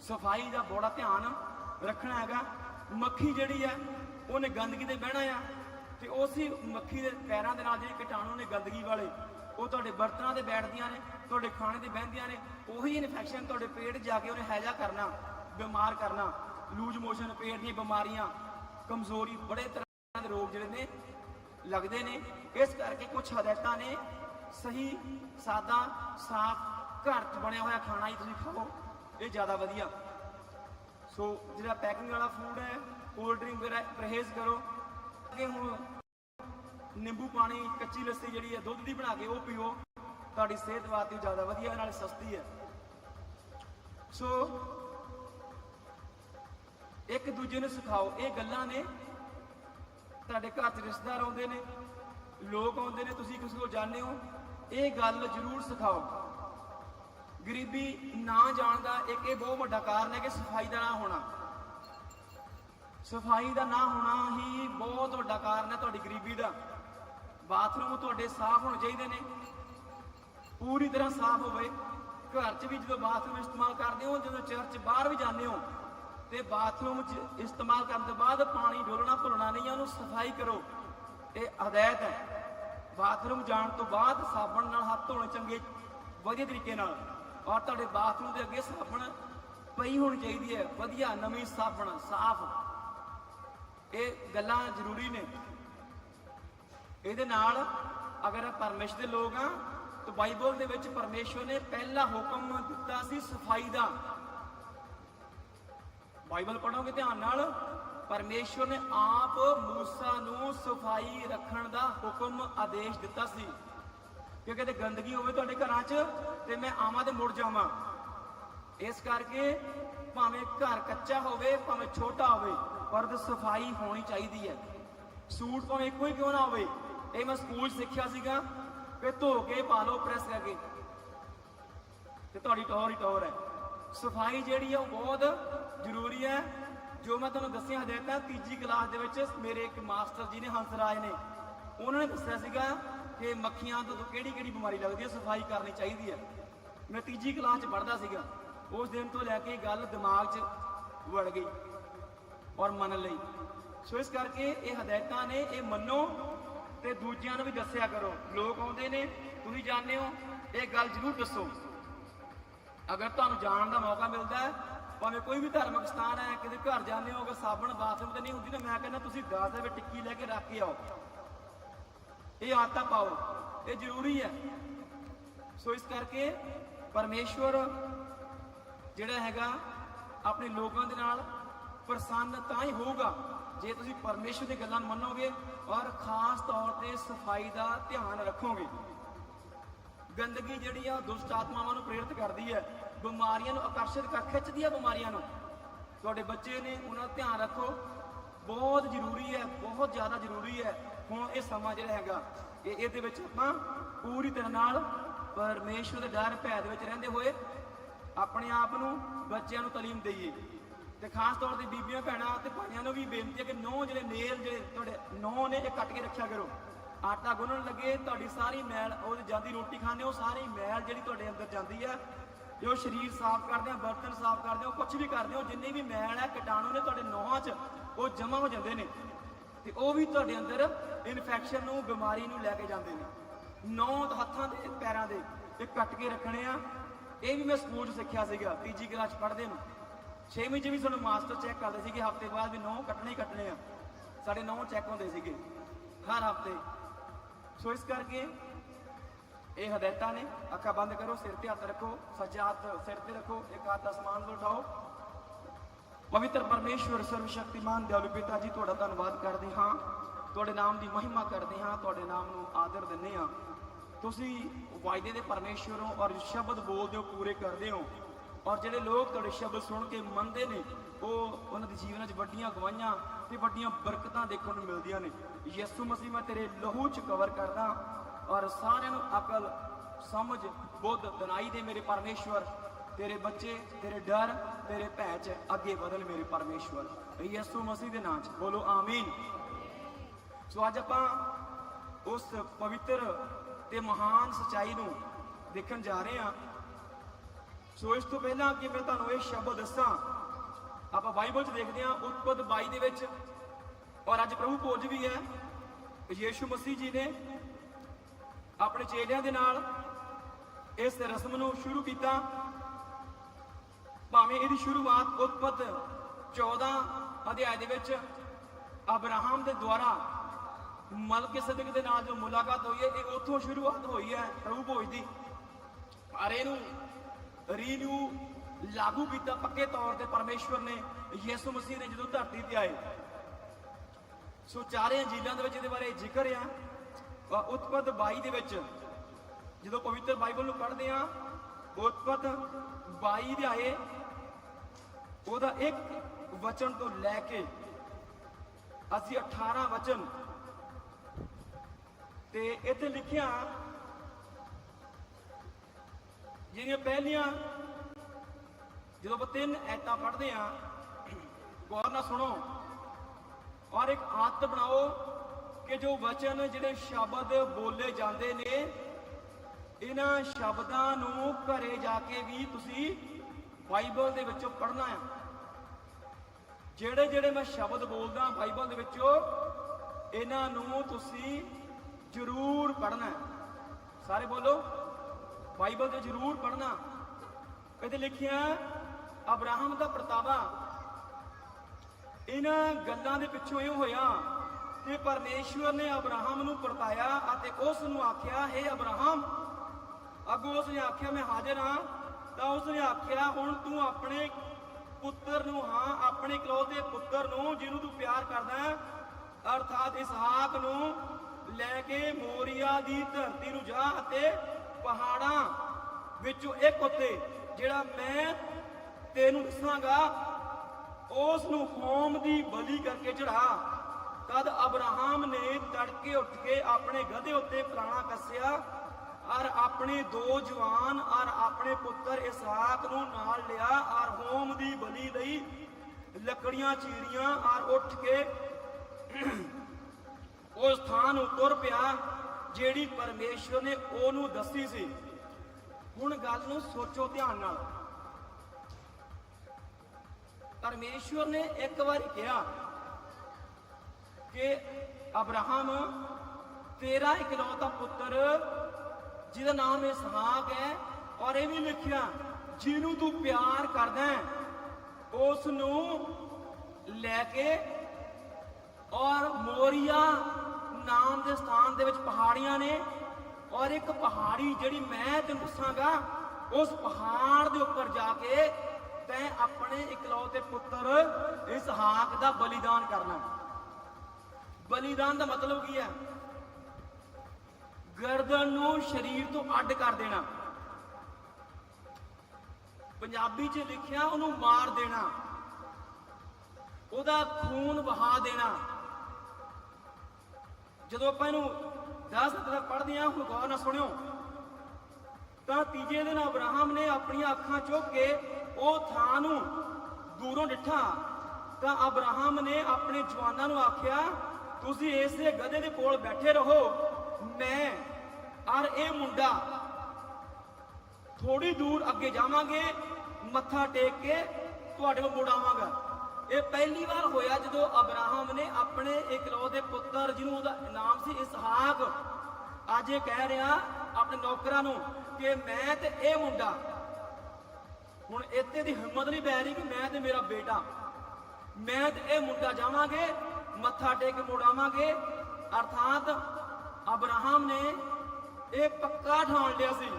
ਸਫ਼ਾਈ ਦਾ ਬੜਾ ਧਿਆਨ ਰੱਖਣਾ ਹੈਗਾ। ਮੱਖੀ ਜਿਹੜੀ ਹੈ, ਉਹਨੇ ਗੰਦਗੀ ਤੇ ਬਹਿਣਾ ਆ। ਤੇ ਉਸੇ ਮੱਖੀ ਦੇ ਪੈਰਾਂ ਦੇ ਨਾਲ ਜਿਹੜੇ ਕੀਟਾਣੂ ਨੇ ਗੰਦਗੀ ਵਾਲੇ, ਉਹ ਤੁਹਾਡੇ ਬਰਤਨਾਂ ਤੇ ਬੈਠਦੀਆਂ ਨੇ, ਤੁਹਾਡੇ ਖਾਣੇ ਤੇ ਬਹਿੰਦੀਆਂ ਨੇ। ਉਹੀ ਇਨਫੈਕਸ਼ਨ ਤੁਹਾਡੇ ਪੇਟ ਜਾ ਕੇ ਉਹਨੇ ਹੈਜਾ ਕਰਨਾ, ਬਿਮਾਰ ਕਰਨਾ। ਲੂਜ ਮੋਸ਼ਨ ਪੇਟ ਦੀਆਂ ਬਿਮਾਰੀਆਂ, ਕਮਜ਼ੋਰੀ, ਬੜੇ ਤਰ੍ਹਾਂ ਦੇ ਰੋਗ ਜਿਹੜੇ ਨੇ ਲੱਗਦੇ ਨੇ। ਇਸ ਕਰਕੇ ਕੁਝ ਹਦਾਇਤਾਂ ਨੇ। ਸਹੀ, ਸਾਦਾ, ਸਾਫ਼ ਘਰ 'ਚ ਬਣਿਆ ਹੋਇਆ ਖਾਣਾ ਹੀ ਤੁਸੀਂ ਖਾਓ। ਇਹ ਜ਼ਿਆਦਾ ਵਧੀਆ। ਸੋ ਜਿਹੜਾ ਪੈਕਿੰਗ ਵਾਲਾ ਫੂਡ ਹੈ ਕੋਲਡ ਡਰਿੰਕ ਵਗੈਰਾ ਪਰਹੇਜ਼ ਕਰੋ। ਕਿ ਹੁਣ ਨਿੰਬੂ ਪਾਣੀ, ਕੱਚੀ ਲੱਸੀ ਜਿਹੜੀ ਹੈ, ਦੁੱਧ ਦੀ ਬਣਾ ਕੇ ਉਹ ਪੀਓ। ਤੁਹਾਡੀ ਸਿਹਤ ਵਾਸਤੇ ਜ਼ਿਆਦਾ ਵਧੀਆ, ਨਾਲ ਸਸਤੀ ਹੈ। ਸੋ ਇੱਕ ਦੂਜੇ ਨੂੰ ਸਿਖਾਓ। ਇਹ ਗੱਲਾਂ ਨੇ। ਤੁਹਾਡੇ ਘਰ 'ਚ ਰਿਸ਼ਤੇਦਾਰ ਆਉਂਦੇ ਨੇ, ਲੋਕ ਆਉਂਦੇ ਨੇ, ਤੁਸੀਂ ਕਿਸੇ ਕੋਲ ਜਾਂਦੇ ਹੋ, ਇਹ ਗੱਲ ਜ਼ਰੂਰ ਸਿਖਾਓ। ਗਰੀਬੀ ਨਾ ਜਾਣ ਦਾ ਇੱਕ ਇਹ ਬਹੁਤ ਵੱਡਾ ਕਾਰਨ ਹੈ ਕਿ ਸਫ਼ਾਈ ਦਾ ਨਾ ਹੋਣਾ। ਸਫ਼ਾਈ ਦਾ ਨਾ ਹੋਣਾ ਹੀ ਬਹੁਤ ਵੱਡਾ ਕਾਰਨ ਹੈ ਤੁਹਾਡੀ ਗਰੀਬੀ ਦਾ। ਬਾਥਰੂਮ ਤੁਹਾਡੇ ਸਾਫ਼ ਹੋਣੇ ਚਾਹੀਦੇ ਨੇ। ਪੂਰੀ ਤਰ੍ਹਾਂ ਸਾਫ਼ ਹੋਵੇ। ਘਰ 'ਚ ਵੀ ਜਦੋਂ ਬਾਥਰੂਮ ਇਸਤੇਮਾਲ ਕਰਦੇ ਹੋ, ਜਦੋਂ ਚਰਚ ਬਾਹਰ ਵੀ ਜਾਂਦੇ ਹੋ ਤੇ ਬਾਥਰੂਮ 'ਚ ਇਸਤੇਮਾਲ ਕਰਨ ਤੋਂ ਬਾਅਦ ਪਾਣੀ ਡੋਲਣਾ ਭੁੱਲਣਾ ਨਹੀਂ, ਉਹਨੂੰ ਸਫ਼ਾਈ ਕਰੋ। ਇਹ ਹਦਾਇਤ ਹੈ। ਬਾਥਰੂਮ ਜਾਣ ਤੋਂ ਬਾਅਦ ਸਾਬਣ ਨਾਲ ਹੱਥ ਧੋਣੇ ਚੰਗੇ, ਵਧੀਆ ਤਰੀਕੇ ਨਾਲ। ਔਰ ਤੁਹਾਡੇ ਬਾਥਰੂਮ ਦੇ ਅੱਗੇ ਸਾਬਣ ਪਈ ਹੋਣੀ ਚਾਹੀਦੀ ਹੈ। ਵਧੀਆ ਨਵੀਂ ਸਾਬਣ, ਸਾਫ਼। ਇਹ ਗੱਲਾਂ ਜ਼ਰੂਰੀ ਨੇ। ਇਹਦੇ ਨਾਲ ਅਗਰ ਪਰਮੇਸ਼ਰ ਦੇ ਲੋਕ ਆ, ਤਾਂ ਬਾਈਬਲ ਦੇ ਵਿੱਚ ਪਰਮੇਸ਼ਵਰ ਨੇ ਪਹਿਲਾ ਹੁਕਮ ਦਿੱਤਾ ਸੀ ਸਫ਼ਾਈ ਦਾ। ਬਾਈਬਲ ਪੜੋਗੇ ਧਿਆਨ ਨਾਲ, ਪਰਮੇਸ਼ਵਰ ਨੇ ਆਪ ਮੂਸਾ ਨੂੰ ਸਫ਼ਾਈ ਰੱਖਣ ਦਾ ਹੁਕਮ ਆਦੇਸ਼ ਦਿੱਤਾ ਸੀ। ਕਿ ਕਿਤੇ ਗੰਦਗੀ ਹੋਵੇ ਤੁਹਾਡੇ ਘਰਾਂ 'ਚ, ਤੇ ਮੈਂ ਆਵਾਂ ਤੇ ਮੁੜ ਜਾਵਾਂ। ਇਸ ਕਰਕੇ ਭਾਵੇਂ ਘਰ ਕੱਚਾ ਹੋਵੇ, ਭਾਵੇਂ ਛੋਟਾ ਹੋਵੇ, ਪਰ ਉਹਦੀ ਸਫ਼ਾਈ ਹੋਣੀ ਚਾਹੀਦੀ ਹੈ। ਸੂਟ ਭਾਵੇਂ ਇੱਕੋ ਹੀ ਕਿਉਂ ਨਾ ਹੋਵੇ, ਇਹ ਮੈਂ ਸਕੂਲ ਸਿੱਖਿਆ ਸੀਗਾ ਕਿ ਧੋ ਕੇ ਪਾ ਲਓ ਪ੍ਰੈਸ ਕਰਕੇ। ਤੇ ਤੁਹਾਡੀ ਟੌਰ ਹੀ ਟੌਰ ਹੈ। ਸਫ਼ਾਈ ਜਿਹੜੀ ਹੈ ਉਹ ਬਹੁਤ ਜ਼ਰੂਰੀ ਹੈ। ਜੋ ਮੈਂ ਤੁਹਾਨੂੰ ਦੱਸਿਆ ਹਦਾਇਤਾਂ ਤੀਜੀ ਕਲਾਸ ਦੇ ਵਿੱਚ ਮੇਰੇ ਇੱਕ ਮਾਸਟਰ ਜੀ ਨੇ ਹੰਸਰਾਜ ਨੇ, ਉਹਨਾਂ ਨੇ ਦੱਸਿਆ ਸੀਗਾ ਕਿ ਮੱਖੀਆਂ ਤੋਂ ਕਿਹੜੀ ਕਿਹੜੀ ਬਿਮਾਰੀ ਲੱਗਦੀ ਹੈ, ਸਫ਼ਾਈ ਕਰਨੀ ਚਾਹੀਦੀ ਹੈ। ਮੈਂ ਤੀਜੀ ਕਲਾਸ 'ਚ ਪੜ੍ਹਦਾ ਸੀਗਾ। ਉਸ ਦਿਨ ਤੋਂ ਲੈ ਕੇ ਗੱਲ ਦਿਮਾਗ 'ਚ ਵੜ ਗਈ ਔਰ ਮੰਨ ਲਈ। ਸੋ ਇਸ ਕਰਕੇ ਇਹ ਹਦਾਇਤਾਂ ਨੇ, ਇਹ ਮੰਨੋ ਤੇ ਦੂਜਿਆਂ ਨੂੰ ਵੀ ਦੱਸਿਆ ਕਰੋ। ਲੋਕ ਆਉਂਦੇ ਨੇ, ਤੁਸੀਂ ਜਾਣਦੇ ਹੋ, ਇਹ ਗੱਲ ਜ਼ਰੂਰ ਦੱਸੋ। ਅਗਰ ਤੁਹਾਨੂੰ ਜਾਣ ਦਾ ਮੌਕਾ ਮਿਲਦਾ ਹੈ, ਭਾਵੇਂ ਕੋਈ ਵੀ ਧਾਰਮਿਕ ਸਥਾਨ ਹੈ, ਕਿਤੇ ਘਰ ਜਾਂਦੇ ਹੋ, ਅਗਰ ਸਾਬਣ ਬਾਥਰੂਮ ਤੇ ਨਹੀਂ ਹੁੰਦੀ ਤਾਂ ਮੈਂ ਕਹਿੰਦਾ ਤੁਸੀਂ 10 ਦੇ ਵਿੱਚ ਟਿੱਕੀ ਲੈ ਕੇ ਰੱਖ ਕੇ ਆਓ। ਇਹ ਆਦਤਾਂ ਪਾਓ, ਇਹ ਜ਼ਰੂਰੀ ਹੈ। ਸੋ ਇਸ ਕਰਕੇ ਪਰਮੇਸ਼ਵਰ ਜਿਹੜਾ ਹੈਗਾ, ਆਪਣੇ ਲੋਕਾਂ ਦੇ ਨਾਲ ਪ੍ਰਸੰਨ ਤਾਂ ਹੀ ਹੋਊਗਾ, ਜੇ ਤੁਸੀਂ ਪਰਮੇਸ਼ਵਰ ਦੀ ਗੱਲਾਂ ਨੂੰ ਮੰਨੋਗੇ ਔਰ ਖਾਸ ਤੌਰ ਤੇ ਸਫ਼ਾਈ ਦਾ ਧਿਆਨ ਰੱਖੋਗੇ। ਗੰਦਗੀ ਜਿਹੜੀ ਆ ਦੁਸ਼ਟ ਆਤਮਾਵਾਂ ਨੂੰ ਪ੍ਰੇਰਿਤ ਕਰਦੀ ਹੈ। ਬਿਮਾਰੀਆਂ ਨੂੰ ਆਕਰਸ਼ਿਤ ਕਰ, ਖਿੱਚਦੀ ਹੈ ਬਿਮਾਰੀਆਂ ਨੂੰ। ਤੁਹਾਡੇ ਬੱਚੇ ਨੇ ਉਹਨਾਂ ਦਾ ਧਿਆਨ ਰੱਖੋ। ਬਹੁਤ ਜ਼ਰੂਰੀ ਹੈ, ਬਹੁਤ ਜ਼ਿਆਦਾ ਜ਼ਰੂਰੀ ਹੈ। ਹੁਣ ਇਹ ਸਮਾਂ ਜਿਹੜਾ ਹੈਗਾ, ਇਹ ਇਹਦੇ ਵਿੱਚ ਆਪਾਂ ਪੂਰੀ ਤਰ੍ਹਾਂ ਨਾਲ ਪਰਮੇਸ਼ਵਰ ਦੇ ਡਰ ਭੈ ਦੇ ਵਿੱਚ ਰਹਿੰਦੇ ਹੋਏ ਆਪਣੇ ਆਪ ਨੂੰ, ਬੱਚਿਆਂ ਨੂੰ ਤਾਲੀਮ ਦਈਏ। ਤੇ ਖਾਸ ਤੌਰ ਤੇ ਬੀਬੀਆਂ, ਭੈਣਾਂ ਤੇ ਭਾਈਆਂ ਨੂੰ ਵੀ ਬੇਨਤੀ ਹੈ ਕਿ ਨੌ ਜਿਹੜੇ ਨੇਲ ਜਿਹੜੇ ਤੁਹਾਡੇ, ਨੌ ਨੇ, ਇਹ ਕੱਟ ਕੇ ਰੱਖਿਆ ਕਰੋ। ਆਟਾ ਗੁੰਨਣ ਲੱਗੇ, ਤੁਹਾਡੀ ਸਾਰੀ ਮੈਲ, ਉਹ ਜਾਂਦੀ ਰੋਟੀ ਖਾਂਦੇ ਹੋ ਸਾਰੀ ਮੈਲ ਜਿਹੜੀ ਤੁਹਾਡੇ ਅੰਦਰ ਜਾਂਦੀ ਹੈ ਜੋ ਸਰੀਰ ਸਾਫ਼ ਕਰਦੇ ਆ, ਬਰਤਨ ਸਾਫ਼ ਕਰਦੇ ਹੋ ਕੁਝ ਵੀ ਕਰਦੇ ਹੋ ਜਿੰਨੀ ਵੀ ਮੈਲ ਹੈ, ਕੀਟਾਣੂ ਨੇ ਤੁਹਾਡੇ ਨੌਹਾਂ 'ਚ, ਉਹ ਜਮ੍ਹਾਂ ਹੋ ਜਾਂਦੇ ਨੇ। ਤੇ ਉਹ ਵੀ ਤੁਹਾਡੇ ਅੰਦਰ ਇਨਫੈਕਸ਼ਨ ਨੂੰ, ਬਿਮਾਰੀ ਨੂੰ ਲੈ ਕੇ ਜਾਂਦੇ ਨੇ। ਨੌ ਹੱਥਾਂ ਦੇ, ਪੈਰਾਂ ਦੇ, ਇਹ ਕੱਟ ਕੇ ਰੱਖਣੇ ਆ। ਇਹ ਵੀ ਮੈਂ ਸਕੂਲ 'ਚ ਸਿੱਖਿਆ ਸੀਗਾ, ਤੀਜੀ ਕਲਾਸ 'ਚ ਪੜ੍ਹਦੇ ਨੂੰ। ਛੇਵੀਂ ਚ ਵੀ ਸਾਨੂੰ ਮਾਸਟਰ ਚੈੱਕ ਕਰਦੇ ਸੀਗੇ, ਹਫ਼ਤੇ ਬਾਅਦ ਵੀ ਨੌ ਕੱਟਣੇ ਹੀ ਕੱਟਣੇ ਆ। ਸਾਡੇ ਨੌ ਚੈੱਕ ਹੁੰਦੇ ਸੀਗੇ, ਹਰ ਹਫ਼ਤੇ। ਸੋ ਇਸ ਕਰਕੇ ਇਹ ਹਦਾਇਤਾਂ ਨੇ। ਅੱਖਾਂ ਬੰਦ ਕਰੋ, ਸਿਰ ਤੇ ਹੱਥ ਰੱਖੋ, ਸੱਜਾ ਹੱਥ ਸਿਰ ਤੇ ਰੱਖੋ, ਇੱਕ ਹੱਥ ਅਸਮਾਨ ਤੋਂ ਉਠਾਓ ਪਵਿੱਤਰ ਪਰਮੇਸ਼ਵਰ ਸਰਵ ਸ਼ਕਤੀਮਾਨ ਦਿਆਲੂ ਪਿਤਾ ਜੀ, ਤੁਹਾਡਾ ਧੰਨਵਾਦ ਕਰਦੇ ਹਾਂ। ਤੁਹਾਡੇ ਨਾਮ ਦੀ ਮਹਿਮਾ ਕਰਦੇ ਹਾਂ, ਤੁਹਾਡੇ ਨਾਮ ਨੂੰ ਆਦਰ ਦਿੰਦੇ ਹਾਂ। ਤੁਸੀਂ ਵਾਅਦੇ ਦੇ ਪਰਮੇਸ਼ਵਰ ਹੋ ਔਰ ਸ਼ਬਦ ਬੋਲਦੇ ਹੋ, ਪੂਰੇ ਕਰਦੇ ਹੋ। ਔਰ ਜਿਹੜੇ ਲੋਕ ਤੁਹਾਡੇ ਸ਼ਬਦ ਸੁਣ ਕੇ ਮੰਨਦੇ ਨੇ, ਉਹ ਉਹਨਾਂ ਦੇ ਜੀਵਨਾਂ 'ਚ ਵੱਡੀਆਂ ਗਵਾਹੀਆਂ ਤੇ ਵੱਡੀਆਂ ਬਰਕਤਾਂ ਦੇਖਣ ਨੂੰ ਮਿਲਦੀਆਂ ਨੇ। ਯਿਸੂ ਮਸੀਹ ਮੈਂ ਤੇਰੇ ਲਹੂ 'ਚ ਕਵਰ ਕਰਦਾ ਔਰ ਸਾਰਿਆਂ ਨੂੰ ਅਕਲ, ਸਮਝ, ਬੁੱਧ ਦਿਨਾਈ ਦੇ ਮੇਰੇ ਪਰਮੇਸ਼ਵਰ। ਤੇਰੇ ਬੱਚੇ, ਤੇਰੇ ਡਰ, ਤੇਰੇ ਭੈ 'ਚ ਅੱਗੇ ਵਧਣ ਮੇਰੇ ਪਰਮੇਸ਼ਵਰ। ਯਿਸੂ ਮਸੀਹ ਦੇ ਨਾਮ 'ਚ ਬੋਲੋ, ਆਮੀਨ। ਸੋ ਅੱਜ ਆਪਾਂ ਉਸ ਪਵਿੱਤਰ ਤੇ ਮਹਾਨ ਸਚਾਈ ਨੂੰ ਦੇਖਣ ਜਾ ਰਹੇ ਹਾਂ। ਸੋ ਇਸ ਤੋਂ ਪਹਿਲਾਂ ਕਿ ਮੈਂ ਤੁਹਾਨੂੰ ਇਹ ਸ਼ਬਦ ਦੱਸਾਂ, ਆਪਾਂ ਬਾਈਬਲ 'ਚ ਦੇਖਦੇ ਹਾਂ, ਉਤਪਤ 22 ਦੇ ਵਿੱਚ ਔਰ ਅੱਜ ਪ੍ਰਭੂ ਭੋਜ ਵੀ ਹੈ। ਯੀਸ਼ੂ ਮਸੀਹ ਜੀ ਨੇ ਆਪਣੇ ਚੇਲਿਆਂ ਦੇ ਨਾਲ ਇਸ ਰਸਮ ਨੂੰ ਸ਼ੁਰੂ ਕੀਤਾ। ਭਾਵੇਂ ਇਹਦੀ ਸ਼ੁਰੂਆਤ ਉਤਪਤ 14 ਅਧਿਆਇ ਦੇ ਵਿੱਚ ਅਬਰਾਹਮ ਦੇ ਦੁਆਰਾ ਮਲਕੇ ਸਦਕ ਦੇ ਨਾਲ ਜੋ ਮੁਲਾਕਾਤ ਹੋਈ ਹੈ, ਇਹ ਉੱਥੋਂ ਸ਼ੁਰੂਆਤ ਹੋਈ ਹੈ ਪ੍ਰਭੂ ਭੋਜ ਦੀ। ਪਰ ਇਹਨੂੰ ਰੀਨਿਊ ਲਾਗੂ ਕੀਤਾ ਪੱਕੇ ਤੌਰ ਤੇ ਪਰਮੇਸ਼ਵਰ ਨੇ ਯਿਸੂ ਮਸੀਹ ਨੇ ਜਦੋਂ ਧਰਤੀ ਤੇ ਆਏ। ਸੋ ਚਾਰੇ ਅੰਜੀਲਾਂ ਦੇ ਵਿੱਚ ਇਹਦੇ ਬਾਰੇ ਜ਼ਿਕਰ ਆ ਉਤਪਤ 22 ਦੇ ਵਿੱਚ, ਜਦੋਂ ਪਵਿੱਤਰ ਬਾਈਬਲ ਨੂੰ ਪੜ੍ਹਦੇ ਆ ਉਤਪਤ 22 ਦੇ ਆਏ, ਉਹਦਾ ਇੱਕ ਵਚਨ ਤੋਂ ਲੈ ਕੇ ਅਸੀਂ 18 ਵਚਨ ਤੇ ਇੱਥੇ ਲਿਖਿਆ, ਜਿਹੜੀਆਂ ਪਹਿਲੀਆਂ, ਜਦੋਂ ਆਪਾਂ ਤਿੰਨ ਐਤਾਂ ਪੜ੍ਹਦੇ ਆ ਗੌਰ ਨਾਲ ਸੁਣੋ। ਔਰ ਇੱਕ ਆਦਤ ਬਣਾਓ ਕਿ ਜੋ ਵਚਨ ਜਿਹੜੇ ਸ਼ਬਦ ਬੋਲੇ ਜਾਂਦੇ ਨੇ, ਇਹਨਾਂ ਸ਼ਬਦਾਂ ਨੂੰ ਘਰੇ ਜਾ ਕੇ ਵੀ ਤੁਸੀਂ ਬਾਈਬਲ ਦੇ ਵਿੱਚੋਂ ਪੜ੍ਹਨਾ ਆ ਜਿਹੜੇ ਜਿਹੜੇ ਮੈਂ ਸ਼ਬਦ ਬੋਲਦਾ ਬਾਈਬਲ ਦੇ ਵਿੱਚੋਂ, ਇਹਨਾਂ ਨੂੰ ਤੁਸੀਂ ਜ਼ਰੂਰ ਪੜ੍ਹਨਾ ਸਾਰੇ ਬੋਲੋ, ਬਾਈਬਲ ਤੇ ਜ਼ਰੂਰ ਪੜ੍ਹਨਾ। ਕਦੇ ਲਿਖਿਆ, ਅਬਰਾਹਮ ਦਾ ਪ੍ਰਤਾਵਾ ਇਹਨਾਂ ਗੱਲਾਂ ਦੇ ਪਿੱਛੋਂ ਇਹ ਹੋਇਆ ਕਿ ਪਰਮੇਸ਼ਵਰ ਨੇ ਅਬਰਾਹਮ ਨੂੰ ਪਰਤਾਇਆ ਅਤੇ ਉਸ ਨੂੰ ਆਖਿਆ, ਹੈ ਅਬਰਾਹਮ, ਅੱਗੋਂ ਉਸ ਨੇ ਆਖਿਆ, ਮੈਂ ਹਾਜ਼ਰ ਹਾਂ। ਤਾਂ ਉਸ ਨੇ ਆਖਿਆ, ਹੁਣ ਤੂੰ ਆਪਣੇ ਪੁੱਤਰ ਨੂੰ, ਹਾਂ, ਆਪਣੇ ਇਕਲੌਤੇ ਪੁੱਤਰ ਨੂੰ, ਜਿਹਨੂੰ ਤੂੰ ਪਿਆਰ ਕਰਦਾ ਹੈ, ਅਰਥਾਤ ਇਸਹਾਕ ਨੂੰ ਲੈ ਕੇ ਮੋਰੀਆ ਦੀ ਧਰਤੀ ਨੂੰ ਜਾ ਅਤੇ ਪਹਾੜਾਂ ਵਿੱਚੋਂ ਇੱਕ ਉੱਤੇ, ਜਿਹੜਾ ਮੈਂ ਤੈਨੂੰ ਦੱਸਾਂਗਾ ਉਸ ਨੂੰ ਹੋਮ ਦੀ ਬਲੀ ਕਰਕੇ ਚੜਾ ਤਦ ਅਬਰਾਹਮ ਨੇ ਤੜਕੇ ਉੱਠ ਕੇ ਆਪਣੇ ਗਧੇ ਉੱਤੇ ਪ੍ਰਾਣਾ ਕੱਸਿਆ, ਔਰ ਆਪਣੇ ਦੋ ਜਵਾਨ ਔਰ ਆਪਣੇ ਪੁੱਤਰ ਇਸਹਾਕ ਨੂੰ ਨਾਲ ਲਿਆ ਔਰ ਹੋਮ ਦੀ ਬਲੀ ਲਈ ਲੱਕੜੀਆਂ ਚੀਰੀਆਂ ਔਰ ਉੱਠ ਕੇ ਉਸ ਥਾਂ ਨੂੰ ਤੁਰ ਪਿਆ, ਜਿਹੜੀ ਪਰਮੇਸ਼ਵਰ ਨੇ ਉਹਨੂੰ ਦੱਸੀ ਸੀ। ਹੁਣ ਗੱਲ ਨੂੰ ਸੋਚੋ ਧਿਆਨ ਨਾਲ। ਪਰਮੇਸ਼ਵਰ ਨੇ ਇੱਕ ਵਾਰ ਕਿਹਾ ਕਿ ਅਬਰਾਹਮ, ਤੇਰਾ ਇਕਲੌਤਾ ਪੁੱਤਰ, ਜਿਹਦਾ ਨਾਮ ਇਸਹਾਕ ਹੈ, ਔਰ ਇਹ ਵੀ ਲਿਖਿਆ, ਜਿਹਨੂੰ ਤੂੰ ਪਿਆਰ ਕਰਦਾ ਉਸ ਨੂੰ ਲੈ ਕੇ ਔਰ ਮੋਰੀਆ ਨਾਮ ਦੇ ਸਥਾਨ ਦੇ ਵਿੱਚ ਪਹਾੜੀਆਂ ਨੇ, ਔਰ ਇੱਕ ਪਹਾੜੀ ਜਿਹੜੀ ਮੈਂ ਤੈਨੂੰ ਦੱਸਾਂਗਾ, ਉਸ ਪਹਾੜ ਦੇ ਉੱਪਰ ਜਾ ਕੇ ਆਪਣੇ ਇਕਲੌਤੇ ਪੁੱਤਰ ਇਸਹਾਕ ਦਾ ਬਲੀਦਾਨ ਕਰਨਾ। ਬਲੀਦਾਨ ਦਾ ਮਤਲਬ ਕੀ ਹੈ? ਗਰਦਨ ਨੂੰ ਸਰੀਰ ਤੋਂ ਅੱਡ ਕਰ ਦੇਣਾ। ਪੰਜਾਬੀ 'ਚ ਲਿਖਿਆ ਉਹਨੂੰ ਮਾਰ ਦੇਣਾ। ਉਹਦਾ ਖੂਨ ਵਹਾ ਦੇਣਾ। ਜਦੋਂ ਆਪਾਂ ਇਹਨੂੰ 10 ਤੱਕ ਪੜ੍ਹਦੇ ਹਾਂ, ਹੁਣ ਗੌਰ ਨਾਲ ਸੁਣਿਓ। ਤਾਂ ਤੀਜੇ ਦਿਨ ਅਬਰਾਹਮ ਨੇ ਆਪਣੀਆਂ ਅੱਖਾਂ ਚੁੱਕ ਕੇ ਉਹ ਥਾਂ ਨੂੰ ਦੂਰੋਂ ਡਿੱਠਾ। ਤਾਂ ਅਬਰਾਹਮ ਨੇ ਆਪਣੇ ਜਵਾਨਾਂ ਨੂੰ ਆਖਿਆ, ਤੁਸੀਂ ਇਸੇ ਗਧੇ ਦੇ ਕੋਲ ਬੈਠੇ ਰਹੋ। ਮੈਂ ਔਰ ਇਹ ਮੁੰਡਾ ਥੋੜੀ ਦੂਰ ਅੱਗੇ ਜਾਵਾਂਗੇ, ਮੱਥਾ ਟੇਕ ਕੇ ਤੁਹਾਡੇ ਕੋਲ ਮੁੜ ਆਵਾਂਗਾ। ਇਹ ਪਹਿਲੀ ਵਾਰ ਹੋਇਆ ਜਦੋਂ ਅਬਰਾਹਮ ਨੇ ਆਪਣੇ ਇਕਲੌਤੇ ਪੁੱਤਰ, ਜਿਹਨੂੰ ਉਹਦਾ ਨਾਮ ਸੀ ਇਸਹਾਕ, ਅੱਜ ਇਹ ਕਹਿ ਰਿਹਾ ਆਪਣੇ ਨੌਕਰਾਂ ਨੂੰ ਕਿ ਮੈਂ ਤੇ ਇਹ ਮੁੰਡਾ ਹੁਣ ਇੱਥੇ ਦੀ ਹਿੰਮਤ ਨਹੀਂ ਪੈ ਰਹੀ ਕਿ ਮੈਂ ਤੇ ਮੇਰਾ ਬੇਟਾ, ਮੈਂ ਤੇ ਇਹ ਮੁੰਡਾ ਜਾਵਾਂਗੇ, ਮੱਥਾ ਟੇਕ ਮੁੜਾਵਾਂਗੇ ਅਰਥਾਤ ਅਬਰਾਹਮ ਨੇ ਇਹ ਪੱਕਾ ਠਾਣ ਲਿਆ ਸੀ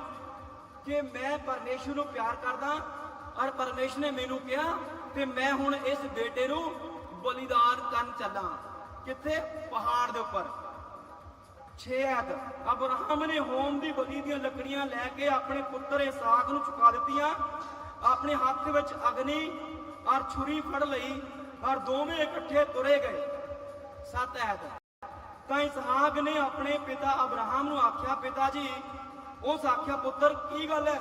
ਕਿ ਮੈਂ ਪਰਮੇਸ਼ਰ ਨੂੰ ਪਿਆਰ ਕਰਦਾ ਔਰ ਪਰਮੇਸ਼ਰ ਨੇ ਮੈਨੂੰ ਕਿਹਾ ਤੇ ਮੈਂ ਹੁਣ ਇਸ ਬੇਟੇ ਨੂੰ ਬਲੀਦਾਨ ਕਰਨ ਚੱਲਾਂ। ਕਿੱਥੇ? ਪਹਾੜ ਦੇ ਉੱਪਰ। ਛੇਦ ਅਬਰਾਹਮ ਨੇ ਹੋਮ ਦੀ ਬਲੀ ਦੀਆਂ ਲੱਕੜੀਆਂ ਲੈ ਕੇ ਆਪਣੇ ਪੁੱਤਰ ਇਸਾਕ ਨੂੰ ਚੁਕਾ ਦਿੱਤੀਆਂ। ਆਪਣੇ ਹੱਥ ਵਿੱਚ ਅਗਨੀ ਔਰ ਛੁਰੀ ਫੜ ਲਈ ਔਰ ਦੋਵੇਂ ਇਕੱਠੇ ਤੁਰੇ ਗਏ। ਸੱਤ ਐਤ। ਤਾਂ ਇਸਹਾਕ ਨੇ ਆਪਣੇ ਪਿਤਾ ਅਬਰਾਹਮ ਨੂੰ ਆਖਿਆ, ਪਿਤਾ ਜੀ, ਉਸ ਆਖਿਆ, ਪੁੱਤਰ, ਕੀ ਗੱਲ ਹੈ?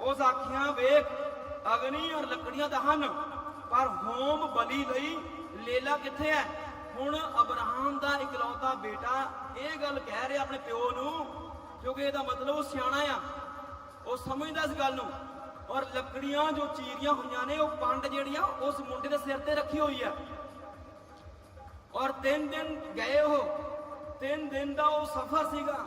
ਉਸ ਆਖਿਆ, ਵੇਖ, ਅਗਨੀ ਔਰ ਲੱਕੜੀਆਂ ਤਾਂ ਹਨ, ਪਰ ਹੋਮ ਬਲੀ ਲਈ ਲੇਲਾ ਕਿੱਥੇ ਹੈ? ਹੁਣ ਅਬਰਾਹਮ ਦਾ ਇਕਲੌਤਾ ਬੇਟਾ ਇਹ ਗੱਲ ਕਹਿ ਰਿਹਾ ਆਪਣੇ ਪਿਓ ਨੂੰ, ਕਿਉਂਕਿ ਇਹਦਾ ਮਤਲਬ ਉਹ ਸਿਆਣਾ ਆ। ਉਹ ਸਮਝਦਾ ਇਸ ਗੱਲ ਨੂੰ। ਔਰ ਲੱਕੜੀਆਂ ਜੋ ਚੀਰੀਆਂ ਹੋਈਆਂ ਨੇ, ਉਹ ਪੰਡ ਜਿਹੜੀਆਂ, ਉਸ ਮੁੰਡੇ ਦੇ ਸਿਰ ਤੇ ਰੱਖੀ ਹੋਈ ਹੈ। ਔਰ ਤਿੰਨ ਦਿਨ ਗਏ ਉਹ। ਤਿੰਨ ਦਿਨ ਦਾ ਉਹ ਸਫ਼ਰ ਸੀਗਾ।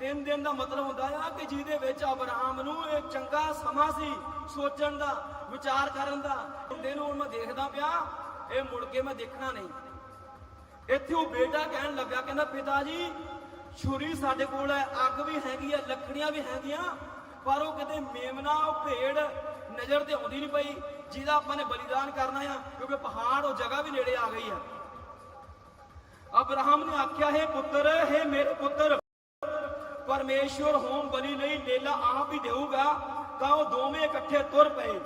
ਤਿੰਨ ਦਿਨ ਦਾ ਮਤਲਬ ਹੁੰਦਾ ਆ ਕਿ ਜਿਹਦੇ ਵਿੱਚ ਅਬਰਾਹਮ ਨੂੰ ਇਹ ਚੰਗਾ ਸਮਾਂ ਸੀ ਸੋਚਣ ਦਾ, ਵਿਚਾਰ ਕਰਨ ਦਾ। ਮੁੰਡੇ ਨੂੰ ਹੁਣ ਮੈਂ ਦੇਖਦਾ ਪਿਆ, ਇਹ ਮੁੜ ਕੇ ਮੈਂ ਦੇਖਣਾ ਨਹੀਂ। ਇੱਥੇ ਉਹ ਬੇਟਾ ਕਹਿਣ ਲੱਗਾ, ਕਹਿੰਦਾ, ਪਿਤਾ ਜੀ, ਛੁਰੀ ਸਾਡੇ ਕੋਲ ਹੈ, ਅੱਗ ਵੀ ਹੈਗੀ ਹੈ, ਲੱਕੜੀਆਂ ਵੀ ਹੈਗੀਆਂ ਪਰ ਉਹ ਕਿਤੇ ਮੇਮਨਾ ਉਹ ਭੇੜ ਨਜ਼ਰ ਤੇ ਆਉਂਦੀ ਨਹੀਂ ਪਈ, ਜਿਹਦਾ ਆਪਾਂ ਨੇ ਬਲੀਦਾਨ ਕਰਨਾ ਆ, ਕਿਉਂਕਿ ਪਹਾੜ, ਉਹ ਜਗ੍ਹਾ ਵੀ ਨੇੜੇ ਆ ਗਈ ਆ। ਅਬਰਾਹਮ ਨੇ ਆਖਿਆ, ਹੈ ਪੁੱਤਰ, ਹੈ ਮੇਰੇ ਪੁੱਤਰ, ਪਰਮੇਸ਼ਵਰ ਹੋਮ ਬਲੀ ਲਈ ਲੇਲਾ ਆਪ ਹੀ ਦੇਊਗਾ, ਤਾਂ ਉਹ ਦੋਵੇਂ ਇਕੱਠੇ ਤੁਰ ਪਏ।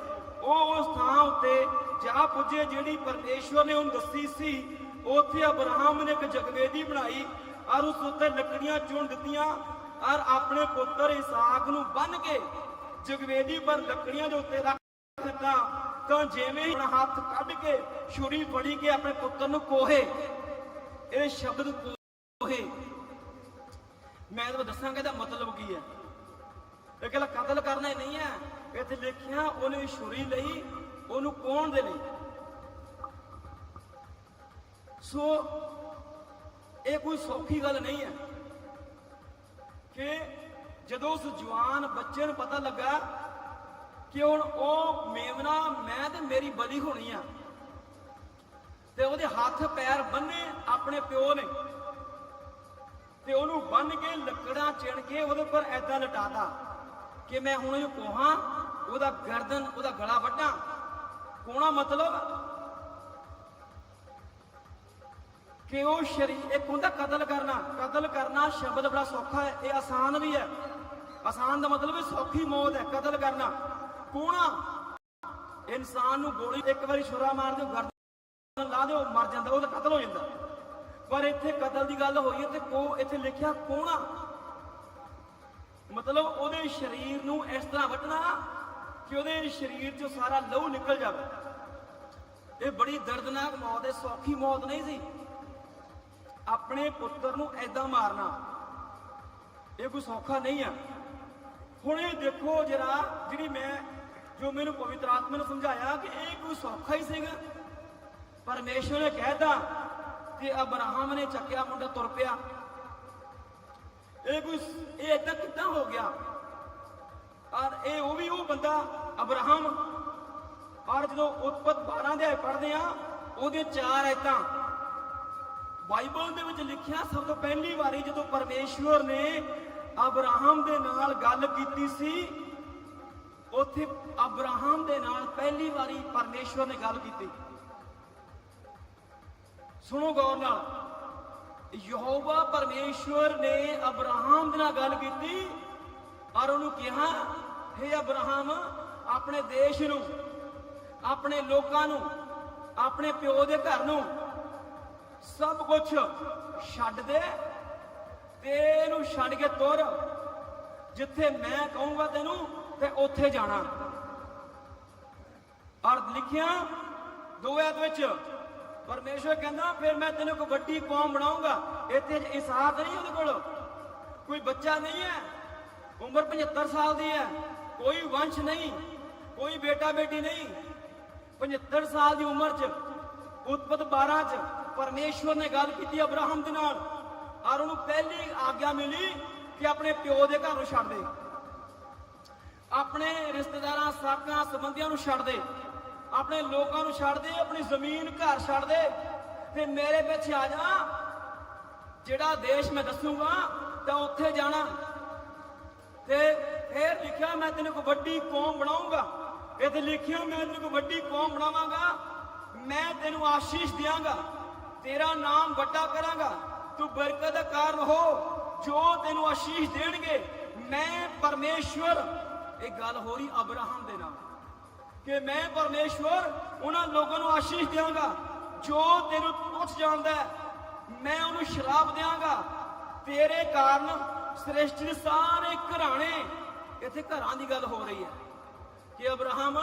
ਉਹ ਉਸ ਥਾਂ ਉੱਤੇ ਜਾ ਪੁੱਜੇ, ਜਿਹੜੀ ਪਰਮੇਸ਼ਵਰ ਨੇ ਉਹਨੂੰ ਦੱਸੀ ਸੀ। ਉੱਥੇ ਅਬਰਾਹਮ ਨੇ ਇੱਕ ਜਗਵੇਦੀ ਬਣਾਈ, ਔਰ ਉਸ ਉੱਤੇ ਲੱਕੜੀਆਂ ਚੁਣ ਦਿੱਤੀਆਂ ਔਰ ਆਪਣੇ ਪੁੱਤਰ ਇਸਾਕ ਨੂੰ ਬੰਨ ਕੇ ਜਗਵੇਦੀ ਪਰ ਲੱਕੜੀਆਂ ਦੇ ਉੱਤੇ ਰੱਖ ਦਿੱਤਾ। ਤਾਂ ਜਿਵੇਂ ਹੀ ਹੱਥ ਕੱਢ ਕੇ ਛੁਰੀ ਫੜੀ ਕੇ ਆਪਣੇ ਪੁੱਤਰ ਨੂੰ ਕੋਹੇ, ਇਹ ਸ਼ਬਦ ਕੋਹੇ। ਮੈਂ ਤੁਹਾਨੂੰ ਦੱਸਾਂਗਾ ਇਹਦਾ ਮਤਲਬ ਕੀ ਹੈ। ਇਹ ਕਹਿੰਦਾ ਕਤਲ ਕਰਨਾ ਹੀ ਨਹੀਂ ਹੈ। ਇੱਥੇ ਲਿਖਿਆ ਉਹਨੇ ਛੁਰੀ ਲਈ, ਉਹਨੂੰ ਕੋਣ ਦੇ ਲਈ? ਸੋ, ਇਹ ਕੋਈ ਸੌਖੀ ਗੱਲ ਨਹੀਂ ਹੈ। ਕਿ ਜਦੋਂ ਉਸ ਜਵਾਨ ਬੱਚੇ ਨੂੰ ਪਤਾ ਲੱਗਾ ਕਿ ਹੁਣ ਉਹ ਮੇਮਨਾ, ਮੈਂ ਤੇ ਮੇਰੀ ਬਲੀ ਹੋਣੀ ਆ, ਤੇ ਉਹਦੇ ਹੱਥ ਪੈਰ ਬੰਨੇ ਆਪਣੇ ਪਿਓ ਨੇ, ਤੇ ਉਹਨੂੰ ਬੰਨ ਕੇ ਲੱਕੜਾਂ ਚਿਣ ਕੇ ਉਹਦੇ ਉੱਪਰ ਐਦਾਂ ਲਟਾਤਾ ਕਿ ਮੈਂ ਹੁਣ ਇਹ ਕੋਹਾਂ ਉਹਦਾ ਗਰਦਨ, ਉਹਦਾ ਗਲਾ ਵੱਢਾਂ। ਕੋਣਾ ਮਤਲਬ ਕਿ ਉਹ ਸ਼ਰੀਰ ਇੱਕ ਹੁੰਦਾ ਕਤਲ ਕਰਨਾ। ਕਤਲ ਕਰਨਾ ਸ਼ਬਦ ਬੜਾ ਸੌਖਾ ਹੈ, ਇਹ ਆਸਾਨ ਵੀ ਹੈ। ਆਸਾਨ ਦਾ ਮਤਲਬ ਹੈ ਸੌਖੀ ਮੌਤ ਹੈ, ਕਤਲ ਕਰਨਾ। ਕੋਣਾ ਇਨਸਾਨ ਨੂੰ ਗੋਲੀ ਇੱਕ ਵਾਰੀ ਛੁਰਾ ਮਾਰ ਦਿਓ, ਗਰਦਨ ਲਾ ਦਿਓ, ਮਰ ਜਾਂਦਾ, ਉਹ ਤਾਂ ਕਤਲ ਹੋ ਜਾਂਦਾ। ਪਰ ਇੱਥੇ ਕਤਲ ਦੀ ਗੱਲ ਹੋਈ ਹੈ ਤੇ ਕੋ ਇੱਥੇ ਲਿਖਿਆ ਕੋਣਾ ਮਤਲਬ ਉਹਦੇ ਸਰੀਰ ਨੂੰ ਇਸ ਤਰ੍ਹਾਂ ਵੱਢਣਾ ਕਿ ਉਹਦੇ ਸਰੀਰ 'ਚੋਂ ਸਾਰਾ ਲਹੂ ਨਿਕਲ ਜਾਵੇ। ਇਹ ਬੜੀ ਦਰਦਨਾਕ ਮੌਤ ਹੈ, ਸੌਖੀ ਮੌਤ ਨਹੀਂ ਸੀ। ਆਪਣੇ ਪੁੱਤਰ ਨੂੰ ਐਦਾਂ ਮਾਰਨਾ। ਇਹ ਕੋਈ ਸੌਖਾ ਨਹੀਂ ਆ। ਹੁਣ ਇਹ ਦੇਖੋ ਜਰਾ, ਜਿਹੜੀ ਮੈਂ, ਜੋ ਮੈਨੂੰ ਪਵਿੱਤਰ ਆਤਮਾ ਨੇ ਸਮਝਾਇਆ ਕਿ ਇਹ ਕੋਈ ਸੌਖਾ ਹੀ ਸੀਗਾ। ਪਰਮੇਸ਼ਵਰ ਨੇ ਕਹਿਤਾ ਕਿ ਅਬਰਾਹਮ ਨੇ ਚੱਕਿਆ, ਮੁੰਡਾ ਤੁਰ ਪਿਆ। ਇਹ ਕੋਈ ਇਹ ਏਦਾਂ ਕਿੱਦਾਂ ਹੋ ਗਿਆ? ਔਰ ਇਹ ਉਹ ਵੀ ਉਹ ਬੰਦਾ, ਅਬਰਾਹਮ। ਔਰ ਜਦੋਂ ਉਤਪਤ 12 ਦੇ ਪੜ੍ਹਦੇ ਆ ਉਹਦੇ ਚਾਰ ਐਤਾਂ ਬਾਈਬਲ ਦੇ ਵਿੱਚ ਲਿਖਿਆ ਸਭ ਤੋਂ ਪਹਿਲੀ ਵਾਰੀ ਜਦੋਂ ਪਰਮੇਸ਼ਵਰ ਨੇ ਅਬਰਾਹਮ ਦੇ ਨਾਲ ਗੱਲ ਕੀਤੀ ਸੀ, ਉੱਥੇ ਅਬਰਾਹਮ ਦੇ ਨਾਲ ਪਹਿਲੀ ਵਾਰੀ ਪਰਮੇਸ਼ਵਰ ਨੇ ਗੱਲ ਕੀਤੀ। ਸੁਣੋ ਗੌਰ ਨਾਲ, ਯਹੋਵਾ ਪਰਮੇਸ਼ਵਰ ਨੇ ਅਬਰਾਹਮ ਦੇ ਨਾਲ ਗੱਲ ਕੀਤੀ ਔਰ ਉਹਨੂੰ ਕਿਹਾ हे ਅਬਰਾਹਮ, ਆਪਣੇ ਦੇਸ਼ ਨੂੰ, ਆਪਣੇ ਲੋਕਾਂ ਨੂੰ, ਆਪਣੇ ਪਿਓ ਦੇ ਘਰ ਨੂੰ ਸਭ ਕੁਝ ਛੱਡ ਦੇ ਤੇ ਇਹਨੂੰ ਛੱਡ ਕੇ ਤੁਰ। ਜਿੱਥੇ ਮੈਂ ਕਹੂੰਗਾ ਤੈਨੂੰ, ਤੇ ਉੱਥੇ ਜਾਣਾ। ਔਰ ਲਿਖਿਆ ਦੋ ਐਤ ਵਿੱਚ, ਪਰਮੇਸ਼ਵਰ ਕਹਿੰਦਾ, ਫਿਰ ਮੈਂ ਤੈਨੂੰ ਕੋਈ ਵੱਡੀ ਕੌਮ ਬਣਾਉਂਗਾ। ਇੱਥੇ ਇਸਾਕ ਨਹੀਂ ਉਹਦੇ ਕੋਲ। ਕੋਈ ਬੱਚਾ ਨਹੀਂ ਹੈ, ਉਮਰ 75 ਸਾਲ ਦੀ ਹੈ, ਕੋਈ ਵੰਸ਼ ਨਹੀਂ, ਕੋਈ ਬੇਟਾ ਬੇਟੀ ਨਹੀਂ। 75 ਸਾਲ ਦੀ ਉਮਰ 'ਚ, ਉਤਪਤ 12 'ਚ ਪਰਮੇਸ਼ਵਰ ਨੇ ਗੱਲ ਕੀਤੀ ਅਬਰਾਹਮ ਦੇ ਨਾਲ। ਔਰ ਉਹਨੂੰ ਪਹਿਲੀ ਆਗਿਆ ਮਿਲੀ ਕਿ ਆਪਣੇ ਪਿਓ ਦੇ ਘਰ ਨੂੰ ਛੱਡ ਦੇ। ਆਪਣੇ ਰਿਸ਼ਤੇਦਾਰਾਂ, ਸਾਕਾਂ, ਸੰਬੰਧੀਆਂ ਨੂੰ ਛੱਡ ਦੇ। ਆਪਣੇ ਲੋਕਾਂ ਨੂੰ ਛੱਡ ਦੇ, ਆਪਣੀ ਜ਼ਮੀਨ, ਘਰ ਛੱਡ ਦੇ। ਤੇ ਮੇਰੇ ਪਿੱਛੇ ਆ ਜਾ। ਜਿਹੜਾ ਦੇਸ਼ ਮੈਂ ਦੱਸੂਗਾ, ਤਾਂ ਉੱਥੇ ਜਾਣਾ। ਤੇ ਫੇਰ ਲਿਖਿਆ, ਮੈਂ ਤੈਨੂੰ ਇੱਕ ਵੱਡੀ ਕੌਮ ਬਣਾਉਂਗਾ ਇੱਥੇ ਲਿਖਿਆ, ਮੈਂ ਤੈਨੂੰ ਇੱਕ ਵੱਡੀ ਕੌਮ ਬਣਾਵਾਂਗਾ। ਮੈਂ ਤੈਨੂੰ ਆਸ਼ੀਸ਼ ਦਿਆਂਗਾ। ਤੇਰਾ ਨਾਮ ਵੱਡਾ ਕਰਾਂਗਾ। ਤੂੰ ਬਰਕਤ ਦਾ ਕਾਰਨ ਹੋ। ਜੋ ਤੈਨੂੰ ਆਸ਼ੀਸ਼ ਦੇਣਗੇ, ਮੈਂ ਪਰਮੇਸ਼ਵਰ। ਇਹ ਗੱਲ ਹੋ ਰਹੀ ਅਬਰਾਹਮ ਦੇ ਨਾਲ। ਕਿ ਮੈਂ ਪਰਮੇਸ਼ਵਰ, ਉਹਨਾਂ ਲੋਕਾਂ ਨੂੰ ਆਸ਼ੀਸ਼ ਦਿਆਂਗਾ ਜੋ ਤੈਨੂੰ ਪੁੱਛ ਜਾਂਦਾ ਮੈਂ ਉਹਨੂੰ ਸ਼ਰਾਬ ਦਿਆਂਗਾ ਤੇਰੇ ਕਾਰਨ ਸ੍ਰਿਸ਼ਟੀ ਦੇ ਸਾਰੇ ਘਰਾਣੇ ਇੱਥੇ ਘਰਾਂ ਦੀ ਗੱਲ ਹੋ ਰਹੀ ਹੈ। ਕਿ ਅਬਰਾਹਮ,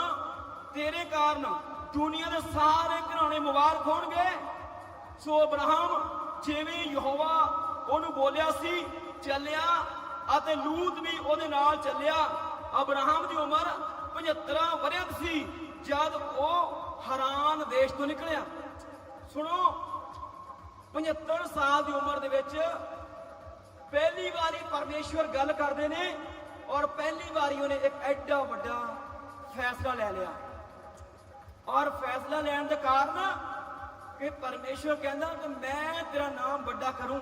ਤੇਰੇ ਕਾਰਨ ਦੁਨੀਆ ਦੇ ਸਾਰੇ ਘਰਾਣੇ ਮੁਬਾਰਕ ਹੋਣਗੇ। ਸੋ ਅਬਰਾਹਮ ਜਿਵੇਂ ਯਹੋਵਾ ਉਹਨੂੰ ਬੋਲਿਆ ਸੀ, ਚੱਲਿਆ ਅਤੇ ਲੂਤ ਵੀ ਉਹਦੇ ਨਾਲ ਚੱਲਿਆ। ਅਬਰਾਹਮ ਦੀ ਉਮਰ 75 ਵਰ੍ਹਿਆਂ ਦੀ ਸੀ, ਜਦ ਉਹ ਹਰਾਨ ਦੇਸ਼ ਤੋਂ ਨਿਕਲਿਆ। ਸੁਣੋ 75 ਸਾਲ ਦੀ ਉਮਰ ਦੇ ਵਿੱਚ ਪਹਿਲੀ ਵਾਰੀ ਪਰਮੇਸ਼ਵਰ ਗੱਲ ਕਰਦੇ ਨੇ ਔਰ ਪਹਿਲੀ ਵਾਰੀ ਉਹਨੇ ਇੱਕ ਐਡਾ ਵੱਡਾ ਫੈਸਲਾ ਲੈ ਲਿਆ। ਔਰ ਫੈਸਲਾ ਲੈਣ ਦੇ ਕਾਰਨ ਕਿ ਪਰਮੇਸ਼ਵਰ ਕਹਿੰਦਾ ਕਿ ਮੈਂ ਤੇਰਾ ਨਾਮ ਵੱਡਾ ਕਰੂੰ।